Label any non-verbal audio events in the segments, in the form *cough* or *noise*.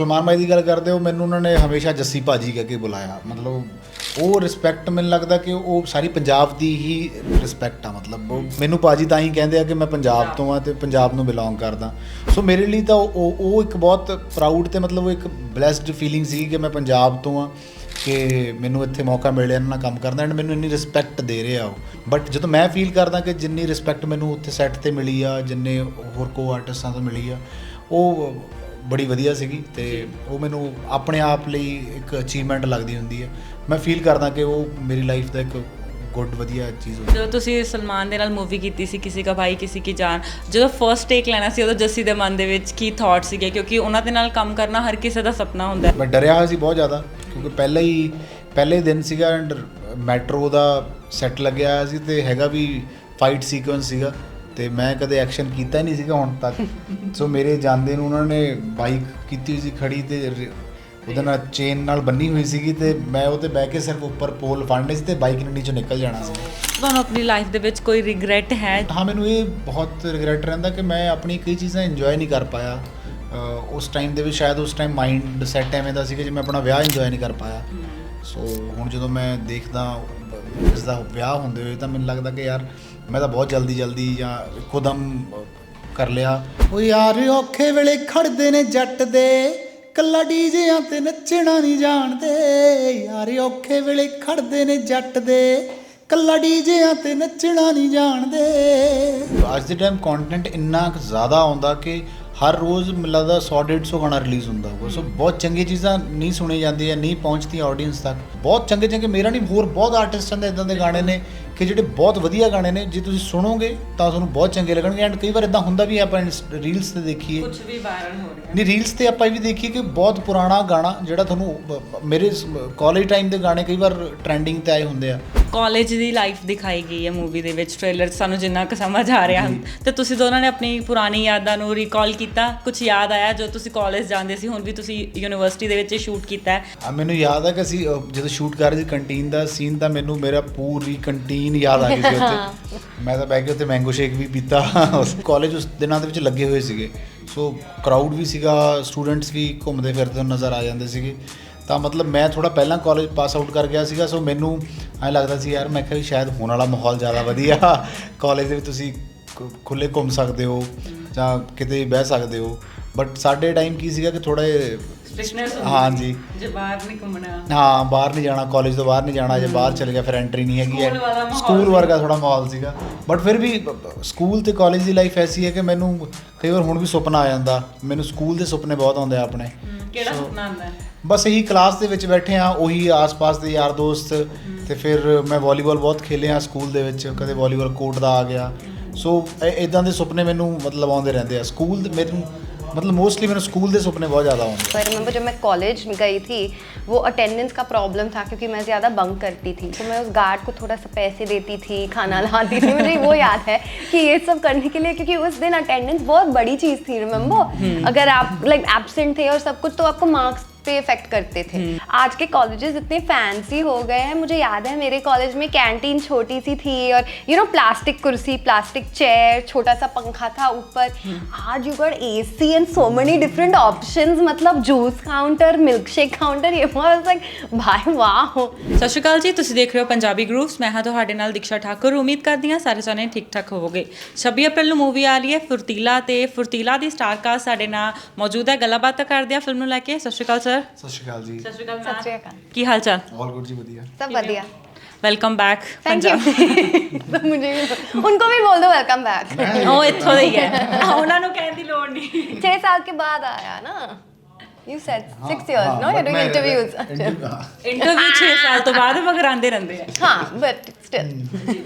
ਸਲਮਾਨ ਭਾਈ ਦੀ ਗੱਲ ਕਰਦੇ ਹੋ, ਮੈਨੂੰ ਉਹਨਾਂ ਨੇ ਹਮੇਸ਼ਾ ਜੱਸੀ ਭਾਜੀ ਕਹਿ ਕੇ ਬੁਲਾਇਆ। ਮਤਲਬ ਉਹ ਰਿਸਪੈਕਟ ਮੈਨੂੰ ਲੱਗਦਾ ਕਿ ਉਹ ਸਾਰੀ ਪੰਜਾਬ ਦੀ ਹੀ ਰਿਸਪੈਕਟ ਆ, ਮਤਲਬ ਉਹ ਮੈਨੂੰ ਭਾਜੀ ਤਾਂ ਹੀ ਕਹਿੰਦੇ ਆ ਕਿ ਮੈਂ ਪੰਜਾਬ ਤੋਂ ਆ ਤੇ ਪੰਜਾਬ ਨੂੰ ਬਿਲੋਂਗ ਕਰਦਾ। ਸੋ ਮੇਰੇ ਲਈ ਤਾਂ ਉਹ, ਉਹ- ਇੱਕ ਬਹੁਤ ਪ੍ਰਾਊਡ ਤੇ ਮਤਲਬ ਉਹ ਇੱਕ ਬlesed ਫੀਲਿੰਗ ਸੀ ਕਿ ਮੈਂ ਪੰਜਾਬ ਤੋਂ ਆ, ਕਿ ਮੈਨੂੰ ਇੱਥੇ ਮੌਕਾ ਮਿਲਿਆ ਇਹਨਾਂ ਨਾਲ ਕੰਮ ਕਰਨ ਦਾ ਐਂਡ ਮੈਨੂੰ ਇੰਨੀ ਰਿਸਪੈਕਟ ਦੇ ਰਿਹਾ ਉਹ। ਬਟ ਜਦੋਂ ਮੈਂ ਫੀਲ ਕਰਦਾ ਕਿ ਜਿੰਨੀ ਰਿਸਪੈਕਟ ਮੈਨੂੰ ਉੱਥੇ ਸੈੱਟ ਤੇ ਮਿਲੀ ਆ, ਜਿੰਨੇ ਹੋਰ ਕੋ ਆਰਟਿਸਟਾਂ ਤੋਂ ਮਿਲੀ ਆ, ਉਹ ਬੜੀ ਵਧੀਆ ਸੀਗੀ ਤੇ ਉਹ ਮੈਨੂੰ ਆਪਣੇ ਆਪ ਲਈ ਇੱਕ ਅਚੀਵਮੈਂਟ ਲੱਗਦੀ ਹੁੰਦੀ ਹੈ। ਮੈਂ ਫੀਲ ਕਰਦਾ ਕਿ ਉਹ ਮੇਰੀ ਲਾਈਫ ਦਾ ਇੱਕ ਗੁੱਡ ਵਧੀਆ ਚੀਜ਼ ਹੋਈ ਜਦੋਂ ਤੁਸੀਂ ਸਲਮਾਨ ਦੇ ਨਾਲ ਮੂਵੀ ਕੀਤੀ ਸੀ ਕਿਸੇ ਕਾ ਭਾਈ ਕਿਸੇ ਕੀ ਜਾਨ ਜਦੋਂ ਫਰਸਟ ਟੇਕ ਲੈਣਾ ਸੀ ਉਦੋਂ ਜੱਸੀ ਦੇ ਮਨ ਦੇ ਵਿੱਚ ਕੀ ਥਾਟ ਸੀਗੇ? ਕਿਉਂਕਿ ਉਹਨਾਂ ਦੇ ਨਾਲ ਕੰਮ ਕਰਨਾ ਹਰ ਕਿਸੇ ਦਾ ਸੁਪਨਾ ਹੁੰਦਾ ਹੈ। ਮੈਂ ਡਰਿਆ ਹੋਇਆ ਸੀ ਬਹੁਤ ਜ਼ਿਆਦਾ ਕਿਉਂਕਿ ਪਹਿਲਾਂ ਹੀ ਪਹਿਲੇ ਦਿਨ ਸੀਗਾ ਐਂਡ ਮੈਟਰੋ ਦਾ ਸੈੱਟ ਲੱਗਿਆ ਸੀ ਤੇ ਹੈਗਾ ਵੀ ਫਾਈਟ ਸੀਕੁਐਂਸ ਸੀਗਾ। ਤੇ ਮੈਂ ਕਦੇ ਐਕਸ਼ਨ ਕੀਤਾ ਹੀ ਨਹੀਂ ਸੀਗਾ ਹੁਣ ਤੱਕ। ਸੋ ਮੇਰੇ ਜਾਂਦੇ ਨੂੰ ਉਹਨਾਂ ਨੇ ਬਾਈਕ ਕੀਤੀ ਹੋਈ ਸੀ ਖੜੀ ਤੇ ਉਹਦੇ ਨਾਲ ਚੇਨ ਨਾਲ ਬੰਨੀ ਹੋਈ ਸੀਗੀ ਤੇ ਮੈਂ ਉਹ ਤੇ ਬਹਿ ਕੇ ਸਿਰਫ ਉੱਪਰ ਪੋਲ ਫੜਨੇ ਸੀ ਤੇ ਬਾਈਕ ਨੇ ਨੀਚੋਂ ਨਿਕਲ ਜਾਣਾ ਸੀ। ਤੁਹਾਨੂੰ ਆਪਣੀ ਲਾਈਫ ਦੇ ਵਿੱਚ ਕੋਈ ਰਿਗਰੈਟ ਹੈ? ਹਾਂ ਮੈਨੂੰ ਇਹ ਬਹੁਤ ਰਿਗਰੈਟ ਰਹਿੰਦਾ ਕਿ ਮੈਂ ਆਪਣੀ ਕਈ ਚੀਜ਼ਾਂ ਇੰਜੋਏ ਨਹੀਂ ਕਰ ਪਾਇਆ। ਉਸ ਟਾਈਮ ਦੇ ਵਿੱਚ ਸ਼ਾਇਦ ਉਸ ਟਾਈਮ ਮਾਈਂਡ ਸੈਟ ਐਵੇਂ ਦਾ ਸੀ ਕਿ ਜੇ ਮੈਂ ਆਪਣਾ ਵਿਆਹ ਇੰਜੋਏ ਨਹੀਂ ਕਰ ਪਾਇਆ। ਸੋ ਹੁਣ ਜਦੋਂ ਮੈਂ ਦੇਖਦਾ ਇਸ ਦਾ ਵਿਆਹ ਹੁੰਦੇ ਹੋਏ ਤਾਂ ਮੈਨੂੰ ਲੱਗਦਾ ਕਿ ਯਾਰ ਮੈਂ ਤਾਂ ਬਹੁਤ ਜਲਦੀ ਜਲਦੀ ਜਾਂ ਇੱਕੋਦਮ ਕਰ ਲਿਆ। ਉਹ ਯਾਰ ਔਖੇ ਵੇਲੇ ਖੜਦੇ ਨੇ ਜੱਟ ਦੇ। ਕੱਲਾ ਡੀਜਿਆਂ ਤੇ ਨੱਚਣਾ ਨਹੀਂ ਜਾਣਦੇ। ਯਾਰ ਔਖੇ ਵੇਲੇ ਖੜਦੇ ਨੇ ਜੱਟ ਦੇ। ਕੱਲਾ ਡੀਜਿਆਂ ਤੇ ਨੱਚਣਾ ਨਹੀਂ ਜਾਣਦੇ। ਅੱਜ ਦੇ ਟਾਈਮ ਕੰਟੈਂਟ ਇੰਨਾ ਜ਼ਿਆਦਾ ਆਉਂਦਾ ਕਿ ਹਰ ਰੋਜ਼ ਮੈਨੂੰ ਲੱਗਦਾ 100 150 ਗਾਣਾ ਰਿਲੀਜ਼ ਹੁੰਦਾ ਹੋਊਗਾ। ਸੋ ਬਹੁਤ ਚੰਗੀਆਂ ਚੀਜ਼ਾਂ ਨਹੀਂ ਸੁਣੀ ਜਾਂਦੀਆਂ ਨਹੀਂ ਪਹੁੰਚਦੀਆਂ ਆਡੀਅנס ਤੱਕ। ਬਹੁਤ ਚੰਗੇ ਚੰਗੇ ਮੇਰਾ ਨਹੀਂ ਹੋਰ ਬਹੁਤ ਆਰਟਿਸਟਾਂ ਦੇ ਇਦਾਂ ਦੇ ਗਾਣੇ ਨੇ ਕਿ ਜਿਹੜੇ ਬਹੁਤ ਵਧੀਆ ਗਾਣੇ ਨੇ ਜੇ ਤੁਸੀਂ ਸੁਣੋਗੇ ਤਾਂ ਤੁਹਾਨੂੰ ਬਹੁਤ ਚੰਗੇ ਲੱਗਣਗੇ। ਐਂਡ ਕਈ ਵਾਰ ਇਦਾਂ ਹੁੰਦਾ ਵੀ ਹੈ, ਆਪਾਂ ਰੀਲਸ ਤੇ ਦੇਖੀਏ। ਕੁਝ ਵੀ ਵਾਇਰਲ ਹੋ ਰਿਹਾ। ਨਹੀਂ ਰੀਲਸ ਤੇ ਆਪਾਂ ਇਹ ਵੀ ਦੇਖੀਏ ਕਿ ਬਹੁਤ ਪੁਰਾਣਾ ਗਾਣਾ ਜਿਹੜਾ ਤੁਹਾਨੂੰ ਮੇਰੇ ਕਾਲਜ ਟਾਈਮ ਦੇ ਗਾਣੇ ਕਈ ਵਾਰ ਟ੍ਰੈਂਡਿੰਗ ਤੇ ਆਏ ਹੁੰਦੇ ਆ। ਕਾਲਜ ਦੀ ਲਾਈਫ ਦਿਖਾਈ ਗਈ ਹੈ ਮੂਵੀ ਦੇ ਵਿੱਚ ਟ੍ਰੇਲਰ ਸਾਨੂੰ ਜਿੰਨਾ ਕੁ ਸਮਝ ਆ ਰਿਹਾ। ਤੇ ਤੁਸੀਂ ਦੋਨਾਂ ਨੇ ਆਪਣੀ ਪੁਰਾਣੀ ਯਾਦਾਂ ਨੂੰ ਰੀਕਾਲ ਕੀਤਾ। ਕੁਝ ਯਾਦ ਆਇਆ ਜੋ ਤੁਸੀਂ ਕਾਲਜ ਜਾਂਦੇ ਸੀ ਹੁਣ ਵੀ ਤੁਸੀਂ ਯੂਨੀਵਰਸਿਟੀ ਦੇ ਵਿੱਚ ਸ਼ੂਟ ਕੀਤਾ ਹੈ? ਮੈਨੂੰ ਯਾਦ ਆ ਕਿ ਅਸੀਂ ਜਦੋਂ ਸ਼ੂਟ ਕਰ ਰਹੇ ਸੀ ਕੰਟੀਨ ਦਾ ਸੀਨ ਤਾਂ ਮੈਨੂੰ ਮੇਰਾ ਪੂਰੀ ਕੰਟੀਨ ਯਾਦ ਆ ਗਈ ਸੀ ਉੱਥੇ। ਮੈਂ ਤਾਂ ਬਹਿ ਕੇ ਉੱਥੇ ਮੈਂਗੋ ਸ਼ੇਕ ਵੀ ਪੀਤਾ। ਕਾਲਜ ਉਸ ਦਿਨਾਂ ਦੇ ਵਿੱਚ ਲੱਗੇ ਹੋਏ ਸੀਗੇ। ਸੋ ਕਰਾਊਡ ਵੀ ਸੀਗਾ ਸਟੂਡੈਂਟਸ ਵੀ ਘੁੰਮਦੇ ਫਿਰਦੇ ਨਜ਼ਰ ਆ ਜਾਂਦੇ ਸੀਗੇ। ਤਾਂ ਮਤਲਬ ਮੈਂ ਥੋੜਾ ਪਹਿਲਾਂ ਕਾਲਜ ਪਾਸ ਆਊਟ ਕਰ ਗਿਆ ਸੀਗਾ। ਸੋ ਮੈਨੂੰ ਐਂ ਲੱਗਦਾ ਸੀ ਯਾਰ ਮੈਂ ਕਿਹਾ ਵੀ ਸ਼ਾਇਦ ਹੋਣ ਵਾਲਾ ਮਾਹੌਲ ਜ਼ਿਆਦਾ ਵਧੀਆ। ਕਾਲਜ ਦੇ ਵਿੱਚ ਤੁਸੀਂ ਖੁੱਲੇ ਘੁੰਮ ਸਕਦੇ ਹੋ ਜਾਂ ਕਿਤੇ ਬਹਿ ਸਕਦੇ ਹੋ। ਬਟ ਸਾਡੇ ਟਾਈਮ ਕੀ ਸੀਗਾ ਕਿ ਥੋੜਾ ਹੁੰਦੀ ਹਾਂਜੀ। ਜੇ ਬਾਹਰ ਨਹੀਂ ਘੁੰਮਣਾ। ਹਾਂ ਬਾਹਰ ਨਹੀਂ ਜਾਣਾ ਕਾਲਜ ਤੋਂ ਬਾਹਰ ਨਹੀਂ ਜਾਣਾ ਜੇ ਬਾਹਰ ਚਲੇ ਗਿਆ ਫਿਰ ਐਂਟਰੀ ਨਹੀਂ ਹੈਗੀ ਮਾਹੌਲ ਸਕੂਲ। ਵਰਗਾ ਥੋੜਾ ਮਾਹੌਲ ਸੀਗਾ। ਬਟ ਫਿਰ ਵੀ ਸਕੂਲ ਤੇ ਕਾਲਜ ਦੀ ਲਾਈਫ ਐਸੀ ਹੈ ਕਿ ਮੈਨੂੰ ਕਈ ਵਾਰ ਹੁਣ ਵੀ ਸੁਪਨਾ ਆ ਜਾਂਦਾ। ਮੈਨੂੰ ਸਕੂਲ ਦੇ ਸੁਪਨੇ ਬਹੁਤ ਆਉਂਦੇ ਆ ਆਪਣੇ। ਕਿਹੜਾ ਸੁਪਨਾ ਆਉਂਦਾ? ਹੈ ਬਸ ਇਹੀ ਕਲਾਸ ਦੇ ਵਿੱਚ ਬੈਠੇ ਆ ਉਹੀ ਆਸ-ਪਾਸ ਦੇ ਯਾਰ ਦੋਸਤ। ਤੇ ਫਿਰ ਮੈਂ ਵਾਲੀਬਾਲ ਬਹੁਤ ਖੇਲੇ ਆ ਸਕੂਲ ਦੇ ਵਿੱਚ। ਕਦੇ ਵਾਲੀਬਾਲ ਕੋਰਟ ਦਾ ਆ ਗਿਆ। ਸੋ ਇਦਾਂ ਦੇ ਸੁਪਨੇ ਮੈਨੂੰ ਮਤਲਬ ਆਉਂਦੇ ਰਹਿੰਦੇ ਆ। ਸਕੂਲ ਮੈਨੂੰ मतलब मोस्टली मेरे स्कूल दे सपने बहुत ज़्यादा होंगे। आई रिमेंबर जब मैं कॉलेज गई थी वो अटेंडेंस का प्रॉब्लम था क्योंकि मैं ज़्यादा बंक करती थी। तो मैं उस गार्ड को थोड़ा सा पैसे देती थी खाना लाती थी मुझे वो याद है कि ये सब करने के लिए क्योंकि उस दिन अटेंडेंस बहुत बड़ी चीज़ थी रिमेंबर हम्म। अगर आप लाइक एबसेंट थे और सब कुछ तो आपको मार्क्स पे इफेक्ट करते थे आज के कॉलेजेस इतने फैंसी हो गए हैं मुझे याद है मेरे कॉलेज में कैंटीन छोटी सी थी और यू नो प्लास्टिक कुर्सी प्लास्टिक चेयर छोटा सा पंखा था ऊपर आज you got AC and so many different options मतलब juice counter milk shake counter ये वाज लाइक भाई वाह ਸਤਿ ਸ਼੍ਰੀ ਅਕਾਲ ਜੀ ਤੁਸੀਂ ਦੇਖ ਰਹੇ ਹੋ ਪੰਜਾਬੀ ਗਰੂਪਸ ਮੈਂ ਹਾਂ ਤੁਹਾਡੇ ਨਾਲ ਦਿਕਸ਼ਾ ਠਾਕੁਰ ਉਮੀਦ ਕਰਦੀ ਹਾਂ ਸਾਰੇ ਜਾਣੇ ਠੀਕ ਠਾਕ ਹੋਵੋਗੇ 26 ਅਪ੍ਰੈਲ ਨੂੰ ਮੂਵੀ ਆ ਰਹੀ ਹੈ ਫੁਰਤੀਲਾ ਤੇ ਫੁਰਤੀਲਾ ਦੀ ਸਟਾਰ ਕਾਸਟ ਸਾਡੇ ਨਾਲ ਮੌਜੂਦ ਹੈ ਗੱਲਬਾਤ ਕਰਦੇ ਆ ਫਿਲਮ ਨੂੰ ਲੈ ਕੇ ਸਤਿ ਸ਼੍ਰੀ ਅਕਾਲ ਸਰ ਸਤਿ ਸ਼੍ਰੀ ਅਕਾਲ ਜੀ ਸਤਿ ਸ਼੍ਰੀ ਅਕਾਲ सत श्री अकाल ਕੀ ਹਾਲ ਚਾਲ ਆਲ ਗੁੱਡ ਜੀ ਵਧੀਆ सब बढ़िया ਵੈਲਕਮ ਬੈਕ थैंक यू तो मुझे भी उनको भी बोल दो वेलकम बैक ਉਹ ਇੱਥੋਂ ਦਾ ਹੀ ਹੈ *laughs* ਉਹਨਾਂ ਨੂੰ ਕਹਿਣ ਦੀ ਲੋੜ ਨਹੀਂ छह साल के बाद आया ना you said six years no you doing interviews interview 6 ਸਾਲ ਤੋਂ ਬਾਅਦ ਮਗਰ ਆਉਂਦੇ ਰਹਿੰਦੇ ਆ हाँ बट स्टिल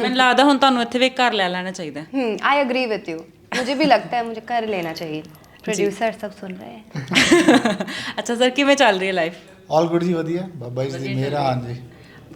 ਮੈਨੂੰ ਲੱਗਦਾ ਹੁਣ ਤੁਹਾਨੂੰ ਇੱਥੇ ਵੀ ਇੱਕ ਘਰ ਲੈ ਲੈਣਾ ਚਾਹੀਦਾ ਹੈ। आई एग्री विथ यू मुझे भी लगता है मुझे कर लेना चाहिए ਪ੍ਰੋਡਿਊਸਰ ਸਭ ਸੁਣ ਰਹੇ ਹੈ ਅੱਛਾ ਸਰ ਕਿਵੇਂ ਚੱਲ ਰਹੀ ਹੈ ਲਾਈਫ ਆਲ ਗੁੱਡ ਜੀ ਵਧੀਆ ਬਾਬਾ ਜੀ ਦੀ ਮਿਹਰ ਆ ਹਾਂਜੀ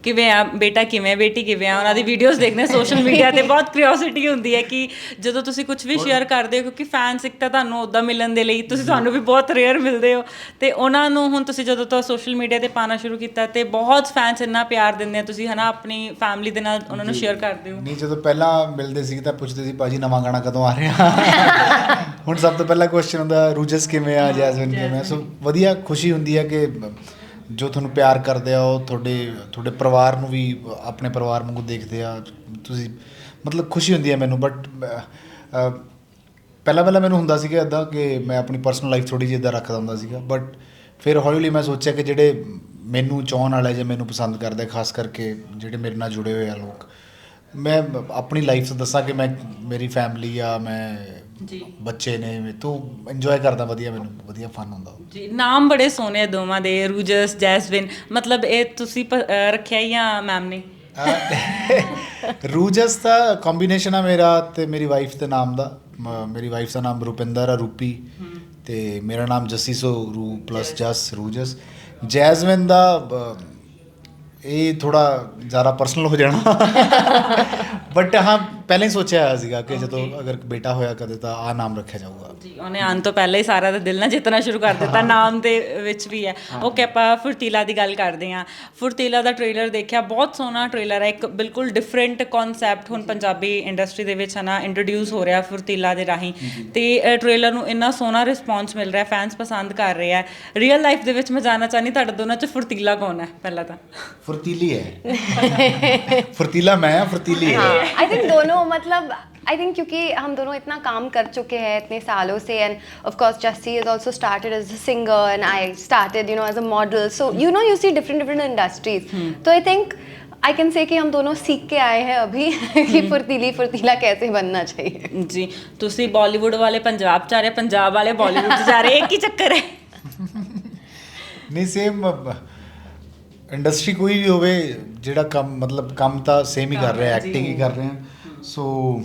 ਕਿਵੇਂ ਆ ਬੇਟਾ ਕਿਵੇਂ ਬੇਟੀ ਕਿਵੇਂ ਆ ਉਹਨਾਂ ਦੀ ਵੀਡੀਓਜ਼ ਦੇਖਦੇ ਸੋਸ਼ਲ ਮੀਡੀਆ ਤੇ ਬਹੁਤ ਕਿਉਰਿਓਸਿਟੀ ਹੁੰਦੀ ਹੈ ਕਿ ਜਦੋਂ ਤੁਸੀਂ ਕੁਝ ਵੀ ਸ਼ੇਅਰ ਕਰਦੇ ਹੋ ਕਿਉਂਕਿ ਫੈਨਸ ਇੱਕ ਤਾਂ ਤੁਹਾਨੂੰ ਉਦਾਂ ਮਿਲਣ ਦੇ ਲਈ ਤੁਸੀਂ ਤੁਹਾਨੂੰ ਵੀ ਬਹੁਤ ਰੇਅਰ ਮਿਲਦੇ ਹੋ ਤੇ ਉਹਨਾਂ ਨੂੰ ਹੁਣ ਤੁਸੀਂ ਜਦੋਂ ਤੋਂ ਸੋਸ਼ਲ ਮੀਡੀਆ ਤੇ ਪਾਣਾ ਸ਼ੁਰੂ ਕੀਤਾ ਤੇ ਬਹੁਤ ਫੈਨਸ ਇੰਨਾ ਪਿਆਰ ਦਿੰਦੇ ਆ ਤੁਸੀਂ ਹਨਾ ਆਪਣੀ ਫੈਮਿਲੀ ਦੇ ਨਾਲ ਉਹਨਾਂ ਨੂੰ ਸ਼ੇਅਰ ਕਰਦੇ ਹੋ। ਨਹੀਂ ਜਦੋਂ ਪਹਿਲਾਂ ਮਿਲਦੇ ਸੀ ਤਾਂ ਪੁੱਛਦੇ ਸੀ ਭਾਜੀ ਨਵਾਂ ਗਾਣਾ ਕਦੋਂ ਆ ਰਿਹਾ? *laughs* ਹੁਣ ਸਭ ਤੋਂ ਪਹਿਲਾ ਕੁਐਸਚਨ ਹੁੰਦਾ ਰੂਜਸ ਕਿਵੇਂ ਆ ਜੈਸਮਿਨ ਕਿਵੇਂ ਸੋ ਵਧੀਆ ਖੁਸ਼ੀ ਹੁੰਦੀ ਹੈ ਕਿ ਜੋ ਤੁਹਾਨੂੰ ਪਿਆਰ ਕਰਦੇ ਆ, ਉਹ ਤੁਹਾਡੇ ਤੁਹਾਡੇ ਪਰਿਵਾਰ ਨੂੰ ਵੀ, ਆਪਣੇ ਪਰਿਵਾਰ ਵਾਂਗੂ ਦੇਖਦੇ ਆ। ਤੁਸੀਂ, ਮਤਲਬ ਖੁਸ਼ੀ ਹੁੰਦੀ ਹੈ ਮੈਨੂੰ ਬਟ ਪਹਿਲਾਂ ਪਹਿਲਾਂ ਮੈਨੂੰ ਹੁੰਦਾ ਸੀਗਾ ਇਦਾਂ ਕਿ ਮੈਂ ਆਪਣੀ ਪਰਸਨਲ ਲਾਈਫ ਥੋੜੀ ਜਿਹੀ ਇਦਾਂ ਰੱਖਦਾ ਹੁੰਦਾ ਸੀਗਾ ਬਟ ਫਿਰ ਹੌਲੀ ਹੌਲੀ ਮੈਂ ਸੋਚਿਆ ਕਿ ਜਿਹੜੇ ਮੈਨੂੰ ਚਾਹਣ ਵਾਲੇ ਜਾਂ ਮੈਨੂੰ ਪਸੰਦ ਕਰਦੇ ਖਾਸ ਕਰਕੇ ਜਿਹੜੇ ਮੇਰੇ ਨਾਲ ਜੁੜੇ ਹੋਏ ਆ ਲੋਕ, ਮੈਂ ਆਪਣੀ ਲਾਈਫ ਤੋਂ ਦੱਸਾਂ ਕਿ ਮੈਂ, ਮੇਰੀ ਫੈਮਿਲੀ ਆ, ਮੈਂ ਜੀ। ਬੱਚੇ ਨੇ ਮੈਂ ਤੋਂ ਇੰਜੋਏ ਕਰਦਾ ਵਧੀਆ ਮੈਨੂੰ ਵਧੀਆ ਫਨ ਹੁੰਦਾ। ਜੀ ਨਾਮ ਬੜੇ ਸੋਹਣੇ ਆ ਦੋਵਾਂ ਦੇ ਰੂਜਸ ਜੈਸਵਿਨ। ਮਤਲਬ ਇਹ ਤੁਸੀਂ ਪ- ਅਹ ਰੱਖਿਆ ਜਾਂ ਮੈਮ ਨੇ? *laughs* ਰੂਜਸ ਦਾ ਕੰਬੀਨੇਸ਼ਨ ਆ ਮੇਰਾ ਤੇ ਮੇਰੀ ਵਾਈਫ ਦੇ ਨਾਮ ਦਾ। ਮ- ਮੇਰੀ ਵਾਈਫ ਦਾ ਨਾਮ ਰੁਪਿੰਦਰ ਆ ਰੂਪੀ। ਤੇ ਮੇਰਾ ਨਾਮ ਜੱਸੀ ਸੋ ਰੂ ਪਲੱਸ ਜਸ ਰੂਜਸ। ਜੈਸਮਿਨ ਦਾ ਬ- ਇਹ ਥੋੜਾ ਜ਼ਿਆਦਾ ਪਰਸਨਲ ਹੋ ਜਾਣਾ। *laughs* ਬਟ ਹਾਂ ਪਹਿਲਾਂ ਹੀ ਸੋਚਿਆ ਹੋਇਆ ਸੀਗਾ ਕਿ ਜਦੋਂ ਅਗਰ ਬੇਟਾ ਹੋਇਆ ਕਦੇ ਤਾਂ ਆ ਨਾਮ ਰੱਖਿਆ ਜਾਊਗਾ। ਜੀ ਉਹਨੇ ਆਉਣ ਤੋਂ ਪਹਿਲਾਂ ਹੀ ਸਾਰਾ ਦਾ ਦਿਲ ਨਾ ਜਿੱਤਣਾ ਸ਼ੁਰੂ ਕਰ ਦਿੱਤਾ ਨਾਮ ਦੇ ਵਿੱਚ ਵੀ ਹੈ। ਓਕੇ ਆਪਾਂ ਫੁਰਤੀਲਾ ਦੀ ਗੱਲ ਕਰਦੇ ਹਾਂ। ਫੁਰਤੀਲਾ ਦਾ ਟ੍ਰੇਲਰ ਦੇਖਿਆ ਬਹੁਤ ਸੋਹਣਾ ਟ੍ਰੇਲਰ ਹੈ ਇੱਕ ਬਿਲਕੁਲ ਡਿਫਰੈਂਟ ਕਨਸੈਪਟ ਹੁਣ ਪੰਜਾਬੀ ਇੰਡਸਟਰੀ ਦੇ ਵਿੱਚ ਹੈ ਨਾ ਇੰਟਰੋਡਿਊਸ ਹੋ ਰਿਹਾ ਫੁਰਤੀਲਾ ਦੇ ਰਾਹੀਂ। ਤੇ ਟ੍ਰੇਲਰ ਨੂੰ ਇੰਨਾ ਸੋਹਣਾ ਰਿਸਪੌਂਸ ਮਿਲ ਰਿਹਾ ਫੈਨਸ ਪਸੰਦ ਕਰ ਰਹੇ ਆ ਰੀਅਲ ਲਾਈਫ ਦੇ ਵਿੱਚ ਮੈਂ ਜਾਣਨਾ ਚਾਹਨੀ ਤੁਹਾਡੇ ਦੋਨਾਂ ਚ ਫੁਰਤੀਲਾ ਕੌਣ ਹੈ ਪਹਿਲਾਂ ਤਾਂ? ਫੁਰਤੀਲੀ ਹੈ। ਫੁਰਤੀਲਾ ਮੈਂ ਹਾਂ ਫੁਰਤੀਲੀ ਹੈ। ਆਈ ਥਿੰਕ ਦੋਨੋਂ दोनों मतलब आई थिंक क्योंकि हम दोनों इतना काम कर चुके हैं इतने सालों से and of course Jassi is also started as a singer and I started you know as a model so you know you see different different industries तो I think I can say कि हम दोनों सीख के आए हैं अभी *laughs* कि फुर्तीली फुर्तीला कैसे बनना चाहिए ਜੀ ਤੁਸੀਂ ਬਾਲੀਵੁੱਡ ਵਾਲੇ ਪੰਜਾਬ ਚ ਆ ਰਹੇ ਪੰਜਾਬ ਵਾਲੇ ਬਾਲੀਵੁੱਡ ਚ ਜਾ ਰਹੇ ਇਹ ਕੀ ਚੱਕਰ ਹੈ ਨਹੀਂ ਸੇਮ ਇੰਡਸਟਰੀ ਕੋਈ ਵੀ ਹੋਵੇ ਜਿਹੜਾ ਕੰਮ ਮਤਲਬ ਕੰਮ ਤਾਂ ਸੇਮ ਹੀ ਕਰ ਰਿਹਾ ਐਕਟਿੰਗ ਹੀ ਕਰ ਰਹੇ ਆ ਸੋ